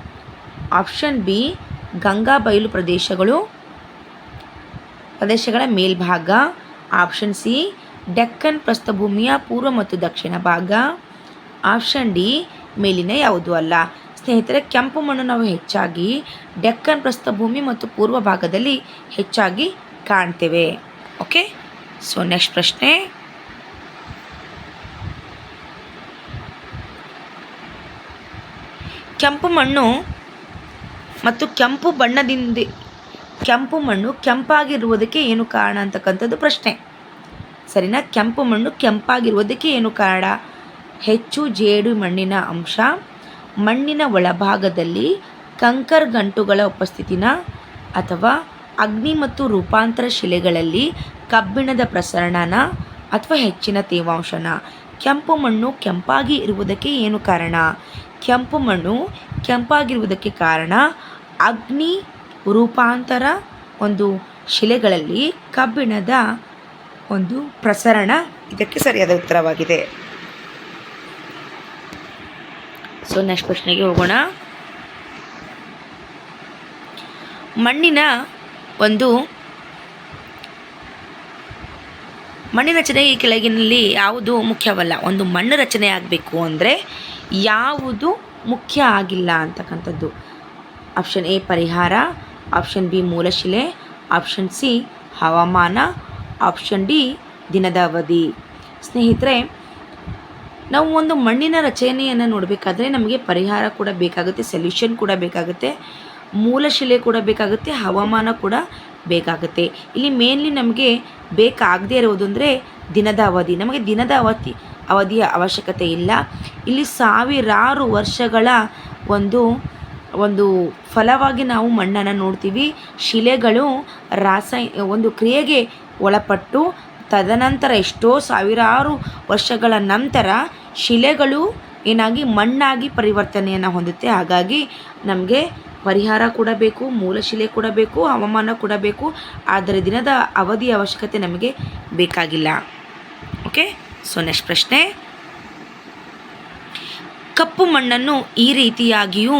ಆಪ್ಷನ್ ಬಿ, ಗಂಗಾ ಬಯಲು ಪ್ರದೇಶಗಳು. ಪ್ರದೇಶಗಳ ಮೇಲ್ಭಾಗ. ಆಪ್ಷನ್ ಸಿ, ಡೆಕ್ಕನ್ ಪ್ರಸ್ಥಭೂಮಿಯ ಪೂರ್ವ ಮತ್ತು ದಕ್ಷಿಣ ಭಾಗ. ಆಪ್ಷನ್ ಡಿ, ಮೇಲಿನ ಯಾವುದೂ ಅಲ್ಲ. ಸ್ನೇಹಿತರೆ, ಕೆಂಪು ಮಣ್ಣು ನಾವು ಹೆಚ್ಚಾಗಿ ಡೆಕ್ಕನ್ ಪ್ರಸ್ಥಭೂಮಿ ಮತ್ತು ಪೂರ್ವ ಭಾಗದಲ್ಲಿ ಹೆಚ್ಚಾಗಿ ಕಾಣ್ತೇವೆ. ಓಕೆ? ಸೊ ನೆಕ್ಸ್ಟ್ ಪ್ರಶ್ನೆ. ಕೆಂಪು ಮಣ್ಣು ಮತ್ತು ಕೆಂಪು ಬಣ್ಣದಿಂದ, ಕೆಂಪು ಮಣ್ಣು ಕೆಂಪಾಗಿರುವುದಕ್ಕೆ ಏನು ಕಾರಣ ಅಂತಕ್ಕಂಥದ್ದು ಪ್ರಶ್ನೆ. ಸರಿನಾ? ಕೆಂಪು ಮಣ್ಣು ಕೆಂಪಾಗಿರುವುದಕ್ಕೆ ಏನು ಕಾರಣ? ಹೆಚ್ಚು ಜೇಡು ಮಣ್ಣಿನ ಅಂಶ, ಮಣ್ಣಿನ ಒಳಭಾಗದಲ್ಲಿ ಕಂಕರ್ ಗಂಟುಗಳ ಉಪಸ್ಥಿತಿನ ಅಥವಾ ಅಗ್ನಿ ಮತ್ತು ರೂಪಾಂತರ ಶಿಲೆಗಳಲ್ಲಿ ಕಬ್ಬಿಣದ ಪ್ರಸರಣನ ಅಥವಾ ಹೆಚ್ಚಿನ ತೇವಾಂಶನ, ಕೆಂಪು ಮಣ್ಣು ಕೆಂಪಾಗಿ ಇರುವುದಕ್ಕೆ ಏನು ಕಾರಣ? ಕೆಂಪು ಮಣ್ಣು ಕೆಂಪಾಗಿರುವುದಕ್ಕೆ ಕಾರಣ ಅಗ್ನಿ ರೂಪಾಂತರ, ಒಂದು ಶಿಲೆಗಳಲ್ಲಿ ಕಬ್ಬಿಣದ ಒಂದು ಪ್ರಸರಣ. ಇದಕ್ಕೆ ಸರಿಯಾದ ಉತ್ತರವಾಗಿದೆ. ಸೊ ನೆಕ್ಸ್ಟ್ ಪ್ರಶ್ನೆಗೆ ಹೋಗೋಣ. ಮಣ್ಣಿನ ಒಂದು ಮಣ್ಣಿನ ರಚನೆ ಈ ಕೆಳಗಿನಲ್ಲಿ ಯಾವುದು ಮುಖ್ಯವಲ್ಲ? ಒಂದು ಮಣ್ಣು ರಚನೆ ಆಗಬೇಕು ಅಂದರೆ ಯಾವುದು ಮುಖ್ಯ ಆಗಿಲ್ಲ ಅಂತಕ್ಕಂಥದ್ದು. ಆಪ್ಷನ್ ಎ ಪರಿಹಾರ. ಆಪ್ಷನ್ ಬಿ ಮೂಲಶಿಲೆ. ಆಪ್ಷನ್ ಸಿ ಹವಾಮಾನ. ಆಪ್ಷನ್ ಡಿ ದಿನದ ಅವಧಿ. ಸ್ನೇಹಿತರೆ, ನಾವು ಒಂದು ಮಣ್ಣಿನ ರಚನೆಯನ್ನು ನೋಡಬೇಕಾದ್ರೆ ನಮಗೆ ಪರಿಹಾರ ಕೂಡ ಬೇಕಾಗುತ್ತೆ ಸೊಲ್ಯೂಷನ್ ಕೂಡ ಬೇಕಾಗುತ್ತೆ, ಮೂಲಶಿಲೆ ಕೂಡ ಬೇಕಾಗುತ್ತೆ, ಹವಾಮಾನ ಕೂಡ ಬೇಕಾಗುತ್ತೆ. ಇಲ್ಲಿ ಮೇನ್ಲಿ ನಮಗೆ ಬೇಕಾಗದೇ ಇರೋದು ಅಂದರೆ ದಿನದ ಅವಧಿ. ನಮಗೆ ದಿನದ ಅವಧಿ ಅವಧಿಯ ಅವಶ್ಯಕತೆ ಇಲ್ಲ. ಇಲ್ಲಿ ಸಾವಿರಾರು ವರ್ಷಗಳ ಒಂದು ಒಂದು ಫಲವಾಗಿ ನಾವು ಮಣ್ಣನ್ನು ನೋಡ್ತೀವಿ. ಶಿಲೆಗಳು ರಾಸಾಯ, ಒಂದು ಕ್ರಿಯೆಗೆ ಒಳಪಟ್ಟು ತದನಂತರ ಎಷ್ಟೋ ಸಾವಿರಾರು ವರ್ಷಗಳ ನಂತರ ಶಿಲೆಗಳು ಏನಾಗಿ ಮಣ್ಣಾಗಿ ಪರಿವರ್ತನೆಯನ್ನು ಹೊಂದುತ್ತೆ. ಹಾಗಾಗಿ ನಮಗೆ ಪರಿಹಾರ ಕೂಡ ಬೇಕು ಮೂಲಶಿಲೆ ಕೂಡ ಬೇಕು ಹವಾಮಾನ ಕೂಡ ಬೇಕು ಆದರೆ ದಿನದ ಅವಧಿಯ ಅವಶ್ಯಕತೆ ನಮಗೆ ಬೇಕಾಗಿಲ್ಲ. ಓಕೆ ಸೊ ನೆಕ್ಸ್ಟ್ ಪ್ರಶ್ನೆ. ಕಪ್ಪು ಮಣ್ಣನ್ನು ಈ ರೀತಿಯಾಗಿಯೂ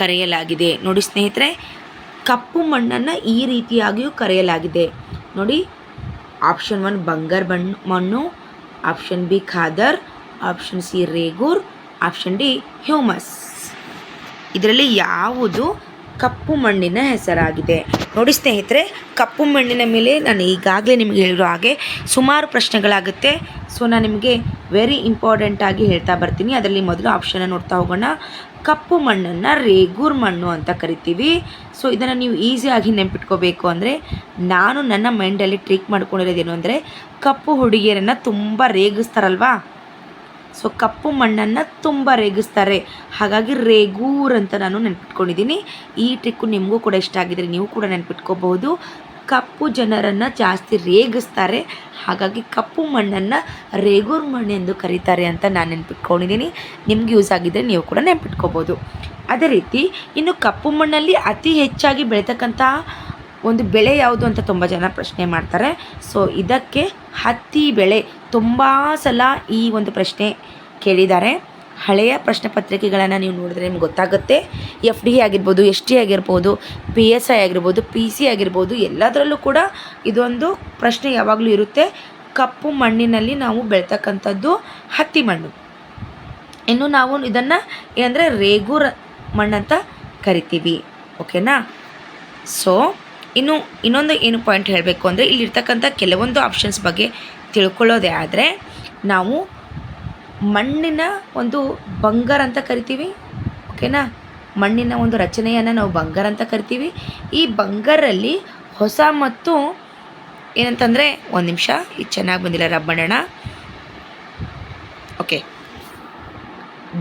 ಕರೆಯಲಾಗಿದೆ. ನೋಡಿ ಸ್ನೇಹಿತರೆ, ಕಪ್ಪು ಮಣ್ಣನ್ನು ಈ ರೀತಿಯಾಗಿಯೂ ಕರೆಯಲಾಗಿದೆ. ನೋಡಿ ಆಪ್ಷನ್ ಒನ್ ಬಂಗಾರ ಬಣ್ಣ, ಮಣ್ಣು option B Khadar option C Regur option D humus. ಇದರಲ್ಲಿ ಯಾವುದು ಕಪ್ಪು ಮಣ್ಣಿನ ಹೆಸರಾಗಿದೆ? ನೋಡಿ ಸ್ನೇಹಿತರೆ, ಕಪ್ಪು ಮಣ್ಣಿನ ಮೇಲೆ ನಾನು ಈಗಾಗಲೇ ನಿಮಗೆ ಹೇಳಿರೋ ಹಾಗೆ ಸುಮಾರು ಪ್ರಶ್ನೆಗಳಾಗುತ್ತೆ. ಸೊ ನಾನು ನಿಮಗೆ ವೆರಿ ಇಂಪಾರ್ಟೆಂಟ್ ಆಗಿ ಹೇಳ್ತಾ ಬರ್ತೀನಿ. ಅದರಲ್ಲಿ ಮೊದಲು ಆಪ್ಷನ್ನ ನೋಡ್ತಾ ಹೋಗೋಣ. ಕಪ್ಪು ಮಣ್ಣನ್ನು ರೇಗೂರ್ ಮಣ್ಣು ಅಂತ ಕರಿತೀವಿ. ಸೊ ಇದನ್ನು ನೀವು ಈಸಿಯಾಗಿ ನೆನ್ಪಿಟ್ಕೋಬೇಕು ಅಂದರೆ, ನಾನು ನನ್ನ ಮೈಂಡಲ್ಲಿ ಟ್ರೀಕ್ ಮಾಡ್ಕೊಂಡಿರೋದೇನು ಅಂದರೆ, ಕಪ್ಪು ಹುಡುಗಿಯರನ್ನು ತುಂಬ ರೇಗಿಸ್ತಾರಲ್ವಾ? ಸೊ ಕಪ್ಪು ಮಣ್ಣನ್ನು ತುಂಬ ರೇಗಿಸ್ತಾರೆ. ಹಾಗಾಗಿ ರೇಗೂರ್ ಅಂತ ನಾನು ನೆನ್ಪಿಟ್ಕೊಂಡಿದ್ದೀನಿ. ಈ ಟ್ರಿಕ್ಕು ನಿಮಗೂ ಕೂಡ ಇಷ್ಟ ಆಗಿದ್ರೆ ನೀವು ಕೂಡ ನೆನ್ಪಿಟ್ಕೋಬಹುದು. ಕಪ್ಪು ಜನರನ್ನು ಜಾಸ್ತಿ ರೇಗಿಸ್ತಾರೆ. ಹಾಗಾಗಿ ಕಪ್ಪು ಮಣ್ಣನ್ನು ರೇಗೂರ್ ಮಣ್ಣು ಎಂದು ಕರೀತಾರೆ ಅಂತ ನಾನು ನೆನ್ಪಿಟ್ಕೊಂಡಿದ್ದೀನಿ. ನಿಮ್ಗೆ ಯೂಸ್ ಆಗಿದ್ದರೆ ನೀವು ಕೂಡ ನೆನ್ಪಿಟ್ಕೋಬೋದು ಅದೇ ರೀತಿ ಇನ್ನು ಕಪ್ಪು ಮಣ್ಣಲ್ಲಿ ಅತಿ ಹೆಚ್ಚಾಗಿ ಬೆಳೀತಕ್ಕಂಥ ಒಂದು ಬೆಳೆ ಯಾವುದು ಅಂತ ತುಂಬ ಜನ ಪ್ರಶ್ನೆ ಮಾಡ್ತಾರೆ. ಸೊ ಇದಕ್ಕೆ ಹತ್ತಿ ಬೆಳೆ ತುಂಬ ಸಲ ಈ ಒಂದು ಪ್ರಶ್ನೆ ಕೇಳಿದ್ದಾರೆ. ಹಳೆಯ ಪ್ರಶ್ನೆ ಪತ್ರಿಕೆಗಳನ್ನು ನೀವು ನೋಡಿದ್ರೆ ನಿಮ್ಗೆ ಗೊತ್ತಾಗುತ್ತೆ. ಎಫ್ ಡಿ ಆಗಿರ್ಬೋದು ಎಸ್ ಟಿ ಆಗಿರ್ಬೋದು ಪಿ ಎಸ್ ಐ ಆಗಿರ್ಬೋದು ಪಿ ಸಿ ಆಗಿರ್ಬೋದು, ಎಲ್ಲದರಲ್ಲೂ ಕೂಡ ಇದೊಂದು ಪ್ರಶ್ನೆ ಯಾವಾಗಲೂ ಇರುತ್ತೆ. ಕಪ್ಪು ಮಣ್ಣಿನಲ್ಲಿ ನಾವು ಬೆಳ್ತಕ್ಕಂಥದ್ದು ಹತ್ತಿ ಮಣ್ಣು. ಇನ್ನು ನಾವು ಇದನ್ನು ಏನಂದರೆ ರೇಗೂರ್ ಮಣ್ಣಂತ ಕರಿತೀವಿ. ಓಕೆನಾ ಸೊ ಇನ್ನು ಇನ್ನೊಂದು ಏನು ಪಾಯಿಂಟ್ ಹೇಳಬೇಕು ಅಂದರೆ ಇಲ್ಲಿರ್ತಕ್ಕಂಥ ಕೆಲವೊಂದು ಆಪ್ಷನ್ಸ್ ಬಗ್ಗೆ ತಿಳ್ಕೊಳ್ಳೋದೇ ಆದರೆ ನಾವು ಮಣ್ಣಿನ ಒಂದು ಬಂಗಾರ ಅಂತ ಕರಿತೀವಿ ಓಕೆನಾ ಮಣ್ಣಿನ ಒಂದು ರಚನೆಯನ್ನು ನಾವು ಬಂಗಾರ ಅಂತ ಕರಿತೀವಿ. ಈ ಬಂಗಾರಲ್ಲಿ ಹೊಸ ಮತ್ತು ಏನಂತಂದರೆ ಒಂದು ನಿಮಿಷ, ಇದು ಚೆನ್ನಾಗಿ ಬಂದಿಲ್ಲ ರಬ್ಬಣ್ಣನ ಓಕೆ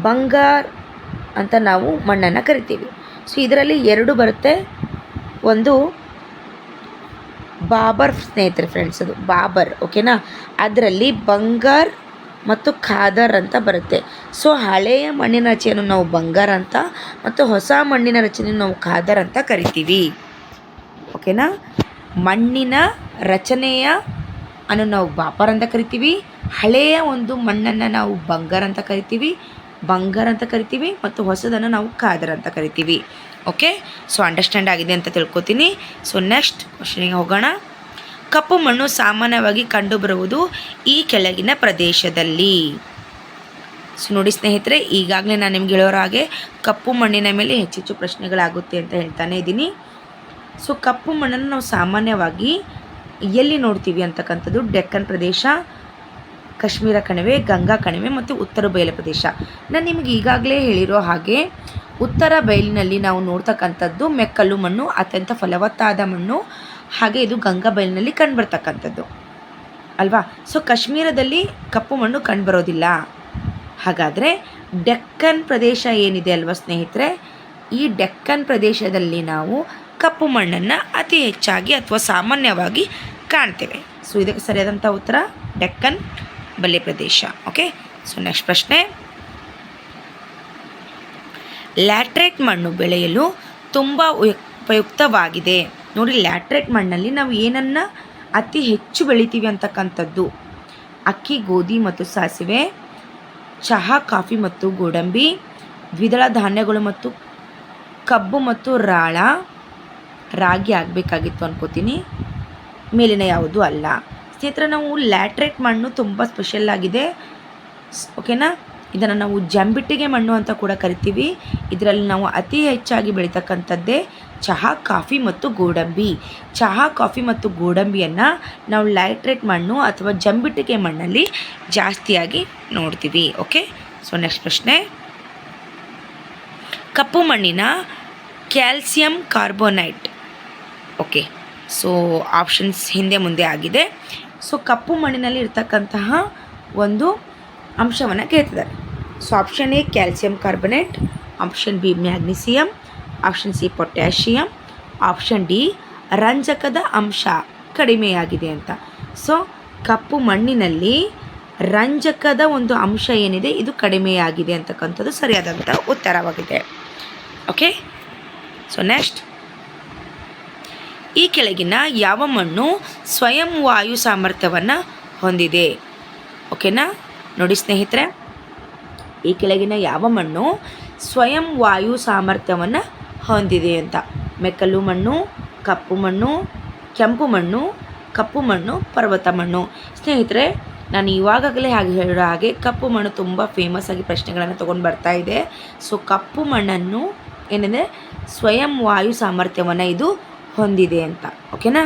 ಬಂಗಾರ ಅಂತ ನಾವು ಮಣ್ಣನ್ನು ಕರಿತೀವಿ. ಸೊ ಇದರಲ್ಲಿ ಎರಡು ಬರುತ್ತೆ. ಒಂದು ಬಾಬರ್ ಸ್ನೇಹಿತರೆ ಫ್ರೆಂಡ್ಸ್ ಅದು, ಬಾಬರ್ ಓಕೆನಾ ಅದರಲ್ಲಿ ಬಂಗಾರ್ ಮತ್ತು ಖಾದರ್ ಅಂತ ಬರುತ್ತೆ. ಸೊ ಹಳೆಯ ಮಣ್ಣಿನ ರಚನೆಯನ್ನು ನಾವು ಬಂಗಾರ ಅಂತ ಮತ್ತು ಹೊಸ ಮಣ್ಣಿನ ರಚನೆಯನ್ನು ನಾವು ಖಾದರ್ ಅಂತ ಕರಿತೀವಿ. ಓಕೆನಾ ಮಣ್ಣಿನ ರಚನೆಯ ಅನ್ನು ನಾವು ಬಾಪರ್ ಅಂತ ಕರಿತೀವಿ. ಹಳೆಯ ಒಂದು ಮಣ್ಣನ್ನು ನಾವು ಬಂಗಾರ ಅಂತ ಕರಿತೀವಿ. ಬಂಗಾರ ಅಂತ ಕರಿತೀವಿ ಮತ್ತು ಹೊಸದನ್ನು ನಾವು ಖಾದರ್ ಅಂತ ಕರಿತೀವಿ. ಓಕೆ ಸೊ ಅಂಡರ್ಸ್ಟ್ಯಾಂಡ್ ಆಗಿದೆ ಅಂತ ತಿಳ್ಕೊತೀನಿ. ಸೊ ನೆಕ್ಸ್ಟ್ ಕ್ವಶನಿಗೆ ಹೋಗೋಣ. ಕಪ್ಪು ಮಣ್ಣು ಸಾಮಾನ್ಯವಾಗಿ ಕಂಡುಬರುವುದು ಈ ಕೆಳಗಿನ ಪ್ರದೇಶದಲ್ಲಿ. ಸೊ ನೋಡಿ ಸ್ನೇಹಿತರೆ, ಈಗಾಗಲೇ ನಾನು ನಿಮ್ಗೆ ಹೇಳೋರ ಹಾಗೆ ಕಪ್ಪು ಮಣ್ಣಿನ ಮೇಲೆ ಹೆಚ್ಚೆಚ್ಚು ಪ್ರಶ್ನೆಗಳಾಗುತ್ತೆ ಅಂತ ಹೇಳ್ತಾನೆ ಇದ್ದೀನಿ. ಸೊ ಕಪ್ಪು ಮಣ್ಣನ್ನು ನಾವು ಸಾಮಾನ್ಯವಾಗಿ ಎಲ್ಲಿ ನೋಡ್ತೀವಿ ಅಂತಕ್ಕಂಥದ್ದು ಡೆಕ್ಕನ್ ಪ್ರದೇಶ ಕಾಶ್ಮೀರ ಕಣಿವೆ, ಗಂಗಾ ಕಣಿವೆ ಮತ್ತು ಉತ್ತರ ಬಯಲು ಪ್ರದೇಶ. ನಾನು ನಿಮಗೆ ಈಗಾಗಲೇ ಹೇಳಿರೋ ಹಾಗೆ ಉತ್ತರ ಬಯಲಿನಲ್ಲಿ ನಾವು ನೋಡ್ತಕ್ಕಂಥದ್ದು ಮೆಕ್ಕಲು ಮಣ್ಣು, ಅತ್ಯಂತ ಫಲವತ್ತಾದ ಮಣ್ಣು, ಹಾಗೆ ಇದು ಗಂಗಾ ಬಯಲಿನಲ್ಲಿ ಕಂಡುಬರ್ತಕ್ಕಂಥದ್ದು. ಅಲ್ವಾ? ಸೊ ಕಾಶ್ಮೀರದಲ್ಲಿ ಕಪ್ಪು ಮಣ್ಣು ಕಂಡುಬರೋದಿಲ್ಲ. ಹಾಗಾದರೆ ಡೆಕ್ಕನ್ ಪ್ರದೇಶ ಏನಿದೆ ಅಲ್ವಾ ಸ್ನೇಹಿತರೆ? ಈ ಡೆಕ್ಕನ್ ಪ್ರದೇಶದಲ್ಲಿ ನಾವು ಕಪ್ಪು ಮಣ್ಣನ್ನು ಅತಿ ಹೆಚ್ಚಾಗಿ ಅಥವಾ ಸಾಮಾನ್ಯವಾಗಿ ಕಾಣ್ತೇವೆ. ಸೊ ಇದಕ್ಕೆ ಸರಿಯಾದಂಥ ಉತ್ತರ, ಡೆಕ್ಕನ್. ಬಲ್ಲೆ ಪ್ರದೇಶ ಓಕೆ ಸೊ ನೆಕ್ಸ್ಟ್ ಪ್ರಶ್ನೆ. ಲ್ಯಾಟ್ರೇಟ್ ಮಣ್ಣು ಬೆಳೆಯಲು ತುಂಬ ಉಪಯುಕ್ತವಾಗಿದೆ. ನೋಡಿ ಲ್ಯಾಟ್ರೇಟ್ ಮಣ್ಣಲ್ಲಿ ನಾವು ಏನನ್ನು ಅತಿ ಹೆಚ್ಚು ಬೆಳಿತೀವಿ ಅಂತಕ್ಕಂಥದ್ದು. ಅಕ್ಕಿ, ಗೋಧಿ ಮತ್ತು ಸಾಸಿವೆ, ಚಹಾ, ಕಾಫಿ ಮತ್ತು ಗೋಡಂಬಿ, ದ್ವಿದಳ ಧಾನ್ಯಗಳು ಮತ್ತು ಕಬ್ಬು ಮತ್ತು ರಾಳ, ರಾಗಿ ಆಗಬೇಕಾಗಿತ್ತು ಅನ್ಕೋತೀನಿ. ಮೇಲಿನ ಯಾವುದು ಅಲ್ಲ. ಸ್ನೇಹಿತರೆ ನಾವು ಲ್ಯಾಟ್ರೇಟ್ ಮಣ್ಣು ತುಂಬ ಸ್ಪೆಷಲ್ ಆಗಿದೆ. ಓಕೆನಾ ಇದನ್ನು ನಾವು ಜಂಬಿಟ್ಟಿಗೆ ಮಣ್ಣು ಅಂತ ಕೂಡ ಕರಿತೀವಿ. ಇದರಲ್ಲಿ ನಾವು ಅತಿ ಹೆಚ್ಚಾಗಿ ಬೆಳೀತಕ್ಕಂಥದ್ದೇ ಚಹಾ, ಕಾಫಿ ಮತ್ತು ಗೋಡಂಬಿ. ಚಹಾ, ಕಾಫಿ ಮತ್ತು ಗೋಡಂಬಿಯನ್ನು ನಾವು ಲ್ಯಾಟ್ರೇಟ್ ಮಣ್ಣು ಅಥವಾ ಜಂಬಿಟ್ಟಿಗೆ ಮಣ್ಣಲ್ಲಿ ಜಾಸ್ತಿಯಾಗಿ ನೋಡ್ತೀವಿ ಓಕೆ ಸೊ ನೆಕ್ಸ್ಟ್ ಪ್ರಶ್ನೆ. ಕಪ್ಪು ಮಣ್ಣಿನ calcium carbonate okay so options ಹಿಂದೆ ಮುಂದೆ ಆಗಿದೆ. ಸೊ ಕಪ್ಪು ಮಣ್ಣಿನಲ್ಲಿ ಇರ್ತಕ್ಕಂತಹ ಒಂದು ಅಂಶವನ್ನು ಕೇಳ್ತಿದ್ದಾರೆ. So option A calcium carbonate option B magnesium option C potassium option D ರಂಜಕದ ಅಂಶ ಕಡಿಮೆಯಾಗಿದೆ ಅಂತ. ಸೊ ಕಪ್ಪು ಮಣ್ಣಿನಲ್ಲಿ ರಂಜಕದ ಒಂದು ಅಂಶ ಏನಿದೆ, ಇದು ಕಡಿಮೆಯಾಗಿದೆ ಅಂತಕ್ಕಂಥದ್ದು ಸರಿಯಾದಂಥ ಉತ್ತರವಾಗಿದೆ. ಓಕೆ ಸೊ ನೆಕ್ಸ್ಟ್ ಈ ಕೆಳಗಿನ ಯಾವ ಮಣ್ಣು ಸ್ವಯಂ ವಾಯು ಸಾಮರ್ಥ್ಯವನ್ನು ಹೊಂದಿದೆ? ಓಕೆನಾ? ನೋಡಿ ಸ್ನೇಹಿತರೆ, ಈ ಕೆಳಗಿನ ಯಾವ ಮಣ್ಣು ಸ್ವಯಂ ವಾಯು ಸಾಮರ್ಥ್ಯವನ್ನು ಹೊಂದಿದೆ ಅಂತ. ಮೆಕ್ಕಲು ಮಣ್ಣು, ಕಪ್ಪು ಮಣ್ಣು, ಕೆಂಪು ಮಣ್ಣು, ಕಪ್ಪು ಮಣ್ಣು, ಪರ್ವತ ಮಣ್ಣು. ಸ್ನೇಹಿತರೆ, ನಾನು ಇವಾಗಲೇ ಹಾಗೆ ಹೇಳಿರೋ ಹಾಗೆ ಕಪ್ಪು ಮಣ್ಣು ತುಂಬ ಫೇಮಸ್ ಆಗಿ ಪ್ರಶ್ನೆಗಳನ್ನು ತೊಗೊಂಡು ಬರ್ತಾ ಇದೆ. ಸೊ ಕಪ್ಪು ಮಣ್ಣನ್ನು ಏನಂದರೆ ಸ್ವಯಂ ವಾಯು ಸಾಮರ್ಥ್ಯವನ್ನು ಇದು ಹೊಂದಿದೆ ಅಂತ. ಓಕೆನಾ?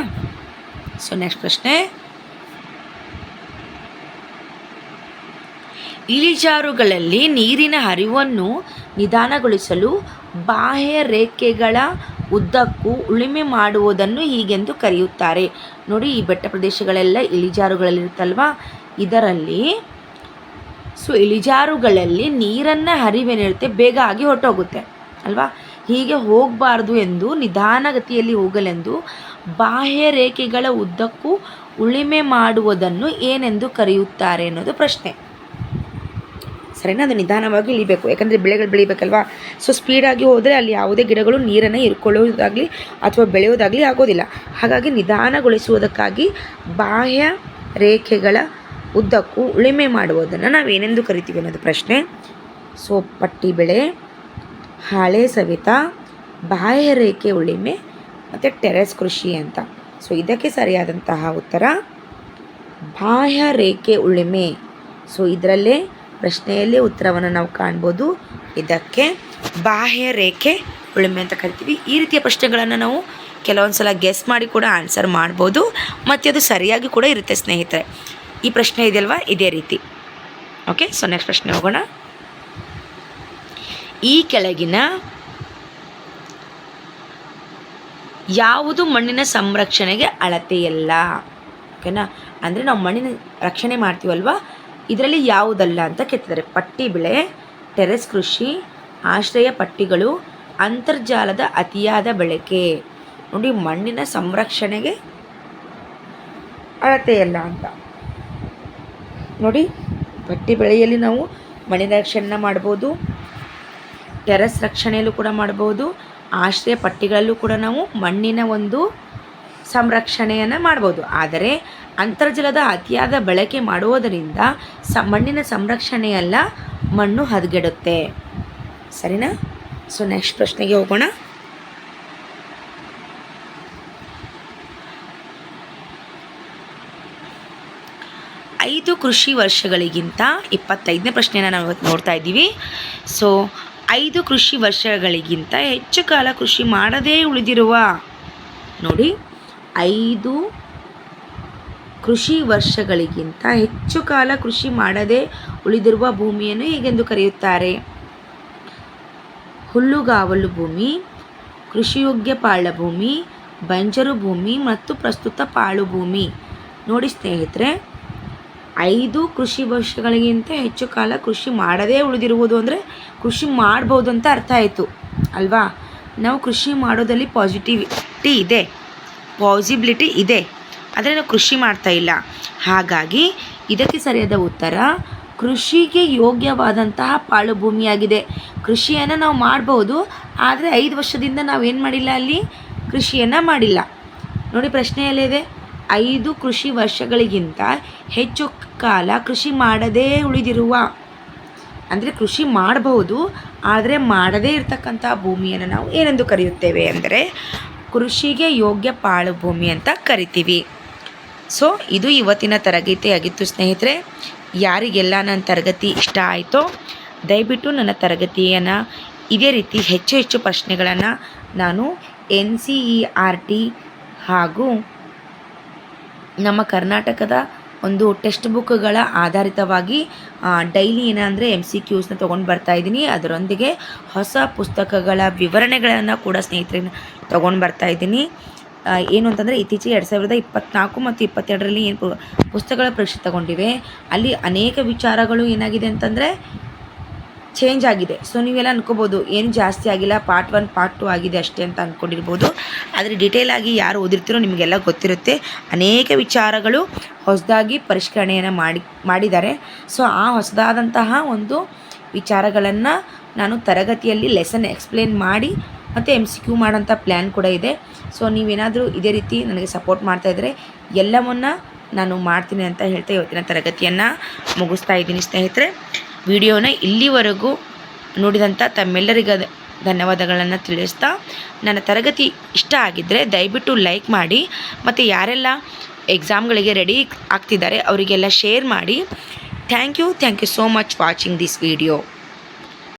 ಸೊ ನೆಕ್ಸ್ಟ್ ಪ್ರಶ್ನೆ. ಇಳಿಜಾರುಗಳಲ್ಲಿ ನೀರಿನ ಹರಿವನ್ನು ನಿಧಾನಗೊಳಿಸಲು ಬಾಹ್ಯ ರೇಖೆಗಳ ಉದ್ದಕ್ಕೂ ಉಳುಮೆ ಮಾಡುವುದನ್ನು ಹೀಗೆಂದು ಕರೆಯುತ್ತಾರೆ. ನೋಡಿ, ಈ ಬೆಟ್ಟ ಪ್ರದೇಶಗಳೆಲ್ಲ ಇಳಿಜಾರುಗಳಲ್ಲಿರುತ್ತಲ್ವ? ಇದರಲ್ಲಿ ಸೊ ಇಳಿಜಾರುಗಳಲ್ಲಿ ನೀರನ್ನು ಹರಿವೇನಿರುತ್ತೆ, ಬೇಗ ಆಗಿ ಹೊರಟೋಗುತ್ತೆ, ಅಲ್ವಾ? ಹೀಗೆ ಹೋಗಬಾರ್ದು ಎಂದು ನಿಧಾನಗತಿಯಲ್ಲಿ ಹೋಗಲೆಂದು ಬಾಹ್ಯ ರೇಖೆಗಳ ಉದ್ದಕ್ಕೂ ಉಳಿಮೆ ಮಾಡುವುದನ್ನು ಏನೆಂದು ಕರೆಯುತ್ತಾರೆ ಅನ್ನೋದು ಪ್ರಶ್ನೆ. ಸರಿನಾ? ಅದು ನಿಧಾನವಾಗಿ ಇಳಿಬೇಕು. ಯಾಕಂದರೆ ಬೆಳೆಗಳು ಬೆಳಿಬೇಕಲ್ವಾ? ಸೊ ಸ್ಪೀಡಾಗಿ ಹೋದರೆ ಅಲ್ಲಿ ಯಾವುದೇ ಗಿಡಗಳು ನೀರನ್ನು ಇರ್ಕೊಳ್ಳೋದಾಗಲಿ ಅಥವಾ ಬೆಳೆಯೋದಾಗಲಿ ಆಗೋದಿಲ್ಲ. ಹಾಗಾಗಿ ನಿಧಾನಗೊಳಿಸುವುದಕ್ಕಾಗಿ ಬಾಹ್ಯ ರೇಖೆಗಳ ಉದ್ದಕ್ಕೂ ಉಳಿಮೆ ಮಾಡುವುದನ್ನು ನಾವೇನೆಂದು ಕರಿತೀವಿ ಅನ್ನೋದು ಪ್ರಶ್ನೆ. ಸೊ ಪಟ್ಟಿ ಬೆಳೆ ಹಾಳೆ ಸವಿತ, ಬಾಹ್ಯ ರೇಖೆ ಉಳಿಮೆ ಮತ್ತು ಟೆರೆಸ್ ಕೃಷಿ ಅಂತ. ಸೊ ಇದಕ್ಕೆ ಸರಿಯಾದಂತಹ ಉತ್ತರ, ಬಾಹ್ಯ ರೇಖೆ ಉಳಿಮೆ. ಸೊ ಇದರಲ್ಲೇ ಪ್ರಶ್ನೆಯಲ್ಲಿ ಉತ್ತರವನ್ನು ನಾವು ಕಾಣ್ಬೋದು. ಇದಕ್ಕೆ ಬಾಹ್ಯ ರೇಖೆ ಉಳಿಮೆ ಅಂತ ಕರಿತೀವಿ. ಈ ರೀತಿಯ ಪ್ರಶ್ನೆಗಳನ್ನು ನಾವು ಕೆಲವೊಂದು ಸಲ ಗೆಸ್ ಮಾಡಿ ಕೂಡ ಆನ್ಸರ್ ಮಾಡ್ಬೋದು. ಮತ್ತು ಅದು ಸರಿಯಾಗಿ ಕೂಡ ಇರುತ್ತೆ ಸ್ನೇಹಿತರೆ. ಈ ಪ್ರಶ್ನೆ ಇದೆಯಲ್ವಾ? ಇದೇ ರೀತಿ. ಓಕೆ ಸೊ ನೆಕ್ಸ್ಟ್ ಪ್ರಶ್ನೆ ಹೋಗೋಣ. ಈ ಕೆಳಗಿನ ಯಾವುದು ಮಣ್ಣಿನ ಸಂರಕ್ಷಣೆಗೆ ಅಳತೆಯಲ್ಲ ಓಕೆನಾ? ಅಂದರೆ ನಾವು ಮಣ್ಣಿನ ರಕ್ಷಣೆ ಮಾಡ್ತೀವಲ್ವ? ಇದರಲ್ಲಿ ಯಾವುದಲ್ಲ ಅಂತ ಕೇಳ್ತಿದ್ದಾರೆ. ಪಟ್ಟಿ ಬೆಳೆ, ಟೆರೆಸ್ ಕೃಷಿ, ಆಶ್ರಯ ಪಟ್ಟಿಗಳು, ಅಂತರ್ಜಾಲದ ಅತಿಯಾದ ಬಳಕೆ. ನೋಡಿ, ಮಣ್ಣಿನ ಸಂರಕ್ಷಣೆಗೆ ಅಳತೆಯಲ್ಲ ಅಂತ. ನೋಡಿ, ಪಟ್ಟಿ ಬೆಳೆಯಲ್ಲಿ ನಾವು ಮಣ್ಣಿನ ರಕ್ಷಣೆ ಮಾಡ್ಬೋದು. ಟೆರೆಸ್ ರಕ್ಷಣೆಯಲ್ಲೂ ಕೂಡ ಮಾಡ್ಬೋದು. ಆಶ್ರಯ ಪಟ್ಟಿಗಳಲ್ಲೂ ಕೂಡ ನಾವು ಮಣ್ಣಿನ ಒಂದು ಸಂರಕ್ಷಣೆಯನ್ನು ಮಾಡ್ಬೋದು. ಆದರೆ ಅಂತರ್ಜಲದ ಅತಿಯಾದ ಬಳಕೆ ಮಾಡುವುದರಿಂದ ಸ, ಮಣ್ಣಿನ ಸಂರಕ್ಷಣೆಯಲ್ಲ ಮಣ್ಣು ಹದಗೆಡುತ್ತೆ. ಸರಿನಾ? ಸೊ ನೆಕ್ಸ್ಟ್ ಪ್ರಶ್ನೆಗೆ ಹೋಗೋಣ. ಐದು ಕೃಷಿ ವರ್ಷಗಳಿಗಿಂತ ಇಪ್ಪತ್ತೈದನೇ ಪ್ರಶ್ನೆಯನ್ನು ನಾವು ನೋಡ್ತಾ ಇದ್ದೀವಿ. ಸೊ ಐದು ಕೃಷಿ ವರ್ಷಗಳಿಗಿಂತ ಹೆಚ್ಚು ಕಾಲ ಕೃಷಿ ಮಾಡದೇ ಉಳಿದಿರುವ ನೋಡಿ, ಐದು ಕೃಷಿ ವರ್ಷಗಳಿಗಿಂತ ಹೆಚ್ಚು ಕಾಲ ಕೃಷಿ ಮಾಡದೇ ಉಳಿದಿರುವ ಭೂಮಿಯನ್ನು ಹೇಗೆಂದು ಕರೆಯುತ್ತಾರೆ? ಹುಲ್ಲುಗಾವಲು ಭೂಮಿ, ಕೃಷಿಯೋಗ್ಯ ಪಾಳ ಭೂಮಿ, ಬಂಜರು ಭೂಮಿ ಮತ್ತು ಪ್ರಸ್ತುತ ಪಾಳು ಭೂಮಿ. ನೋಡಿ ಸ್ನೇಹಿತರೆ ಐದು ಕೃಷಿ ವರ್ಷಗಳಿಗಿಂತ ಹೆಚ್ಚು ಕಾಲ ಕೃಷಿ ಮಾಡದೇ ಉಳಿದಿರುವುದು ಅಂದರೆ ಕೃಷಿ ಮಾಡ್ಬೋದು ಅಂತ ಅರ್ಥ ಆಯಿತು. ಅಲ್ವಾ? ನಾವು ಕೃಷಿ ಮಾಡೋದಲ್ಲಿ ಪಾಸಿಟಿವಿಟಿ ಇದೆ. ಪಾಸಿಬಿಲಿಟಿ ಇದೆ. ಆದರೆ ನಾವು ಕೃಷಿ ಮಾಡ್ತಾ ಇಲ್ಲ. ಹಾಗಾಗಿ ಇದಕ್ಕೆ ಸರಿಯಾದ ಉತ್ತರ, ಕೃಷಿಗೆ ಯೋಗ್ಯವಾದಂತಹ ಪಾಳು ಭೂಮಿಯಾಗಿದೆ. ಕೃಷಿಯನ್ನು ನಾವು ಮಾಡ್ಬೋದು, ಆದರೆ ಐದು ವರ್ಷದಿಂದ ನಾವು ಏನು ಮಾಡಿಲ್ಲ ಅಲ್ಲಿ? ಕೃಷಿಯನ್ನು ಮಾಡಿಲ್ಲ. ನೋಡಿ ಪ್ರಶ್ನೆಯಲ್ಲಿದೆ. ಐದು ಕೃಷಿ ವರ್ಷಗಳಿಗಿಂತ ಹೆಚ್ಚು ಕಾಲ ಕೃಷಿ ಮಾಡದೇ ಉಳಿದಿರುವ, ಅಂದರೆ ಕೃಷಿ ಮಾಡಬಹುದು, ಆದರೆ ಮಾಡದೇ ಇರತಕ್ಕಂಥ ಭೂಮಿಯನ್ನು ನಾವು ಏನೆಂದು ಕರೆಯುತ್ತೇವೆ ಅಂದರೆ ಕೃಷಿಗೆ ಯೋಗ್ಯ ಪಾಳು ಭೂಮಿ ಅಂತ ಕರಿತೀವಿ. ಸೊ ಇದು ಇವತ್ತಿನ ತರಗತಿಯಾಗಿತ್ತು ಸ್ನೇಹಿತರೆ. ಯಾರಿಗೆಲ್ಲ ನನ್ನ ತರಗತಿ ಇಷ್ಟ ಆಯಿತೋ, ದಯವಿಟ್ಟು ನನ್ನ ತರಗತಿಯನ್ನು ಇದೇ ರೀತಿ ಹೆಚ್ಚು ಹೆಚ್ಚು ಪ್ರಶ್ನೆಗಳನ್ನು ನಾನು N C E R T ಹಾಗೂ ನಮ್ಮ ಕರ್ನಾಟಕದ ಒಂದು ಟೆಕ್ಸ್ಟ್ ಬುಕ್ಗಳ ಆಧಾರಿತವಾಗಿ ಡೈಲಿ ಏನಂದರೆ ಎಂ ಸಿ ಕ್ಯೂಸ್ನ ತೊಗೊಂಡು ಬರ್ತಾ ಇದ್ದೀನಿ. ಅದರೊಂದಿಗೆ ಹೊಸ ಪುಸ್ತಕಗಳ ವಿವರಣೆಗಳನ್ನು ಕೂಡ ಸ್ನೇಹಿತರನ್ನ ತೊಗೊಂಡು ಬರ್ತಾ ಇದ್ದೀನಿ. ಏನು ಅಂತಂದರೆ ಇತ್ತೀಚೆಗೆ ಎರಡು ಸಾವಿರದ ಇಪ್ಪತ್ನಾಲ್ಕು ಮತ್ತು ಇಪ್ಪತ್ತೆರಡರಲ್ಲಿ ಏನು ಪುಸ್ತಕಗಳ ಪರೀಕ್ಷೆ ತಗೊಂಡಿವೆ ಅಲ್ಲಿ ಅನೇಕ ವಿಚಾರಗಳು ಏನಾಗಿದೆ ಅಂತಂದರೆ ಚೇಂಜ್ ಆಗಿದೆ. ಸೊ ನೀವೆಲ್ಲ ಅನ್ಕೋಬೋದು, ಏನು ಜಾಸ್ತಿ ಆಗಿಲ್ಲ ಪಾರ್ಟ್ ಒನ್ ಪಾರ್ಟ್ ಟು ಆಗಿದೆ ಅಷ್ಟೇ ಅಂತ ಅಂದ್ಕೊಂಡಿರ್ಬೋದು ಆದರೆ ಡಿಟೇಲ್ ಆಗಿ ಯಾರು ಓದಿರ್ತೀರೋ ನಿಮಗೆಲ್ಲ ಗೊತ್ತಿರುತ್ತೆ. ಅನೇಕ ವಿಚಾರಗಳು ಹೊಸದಾಗಿ ಪರಿಷ್ಕರಣೆಯನ್ನು ಮಾಡಿ, ಮಾಡಿದ್ದಾರೆ. ಸೊ ಆ ಹೊಸದಾದಂತಹ ಒಂದು ವಿಚಾರಗಳನ್ನು ನಾನು ತರಗತಿಯಲ್ಲಿ ಲೆಸನ್ ಎಕ್ಸ್ಪ್ಲೇನ್ ಮಾಡಿ, ಮತ್ತು ಎಂ ಸಿ ಕ್ಯೂ ಮಾಡೋಂಥ ಪ್ಲ್ಯಾನ್ ಕೂಡ ಇದೆ. ಸೊ ನೀವೇನಾದರೂ ಇದೇ ರೀತಿ ನನಗೆ ಸಪೋರ್ಟ್ ಮಾಡ್ತಾಯಿದ್ರೆ ಎಲ್ಲವನ್ನ ನಾನು ಮಾಡ್ತೀನಿ ಅಂತ ಹೇಳ್ತಾ ಇವತ್ತಿನ ತರಗತಿಯನ್ನು ಮುಗಿಸ್ತಾ ಇದ್ದೀನಿ ಸ್ನೇಹಿತರೆ. ವಿಡಿಯೋನ ಇಲ್ಲಿವರೆಗೂ ನೋಡಿದಂಥ ತಮ್ಮೆಲ್ಲರಿಗೂ ಧನ್ಯವಾದಗಳನ್ನು ತಿಳಿಸ್ತಾ ನನ್ನ ತರಗತಿ ಇಷ್ಟ ಆಗಿದ್ದರೆ ದಯವಿಟ್ಟು ಲೈಕ್ ಮಾಡಿ ಮತ್ತು ಯಾರೆಲ್ಲ ಎಕ್ಸಾಮ್ಗಳಿಗೆ ರೆಡಿ ಆಗ್ತಿದ್ದಾರೆ ಅವರಿಗೆಲ್ಲ ಶೇರ್ ಮಾಡಿ. Thank you thank you so much watching this video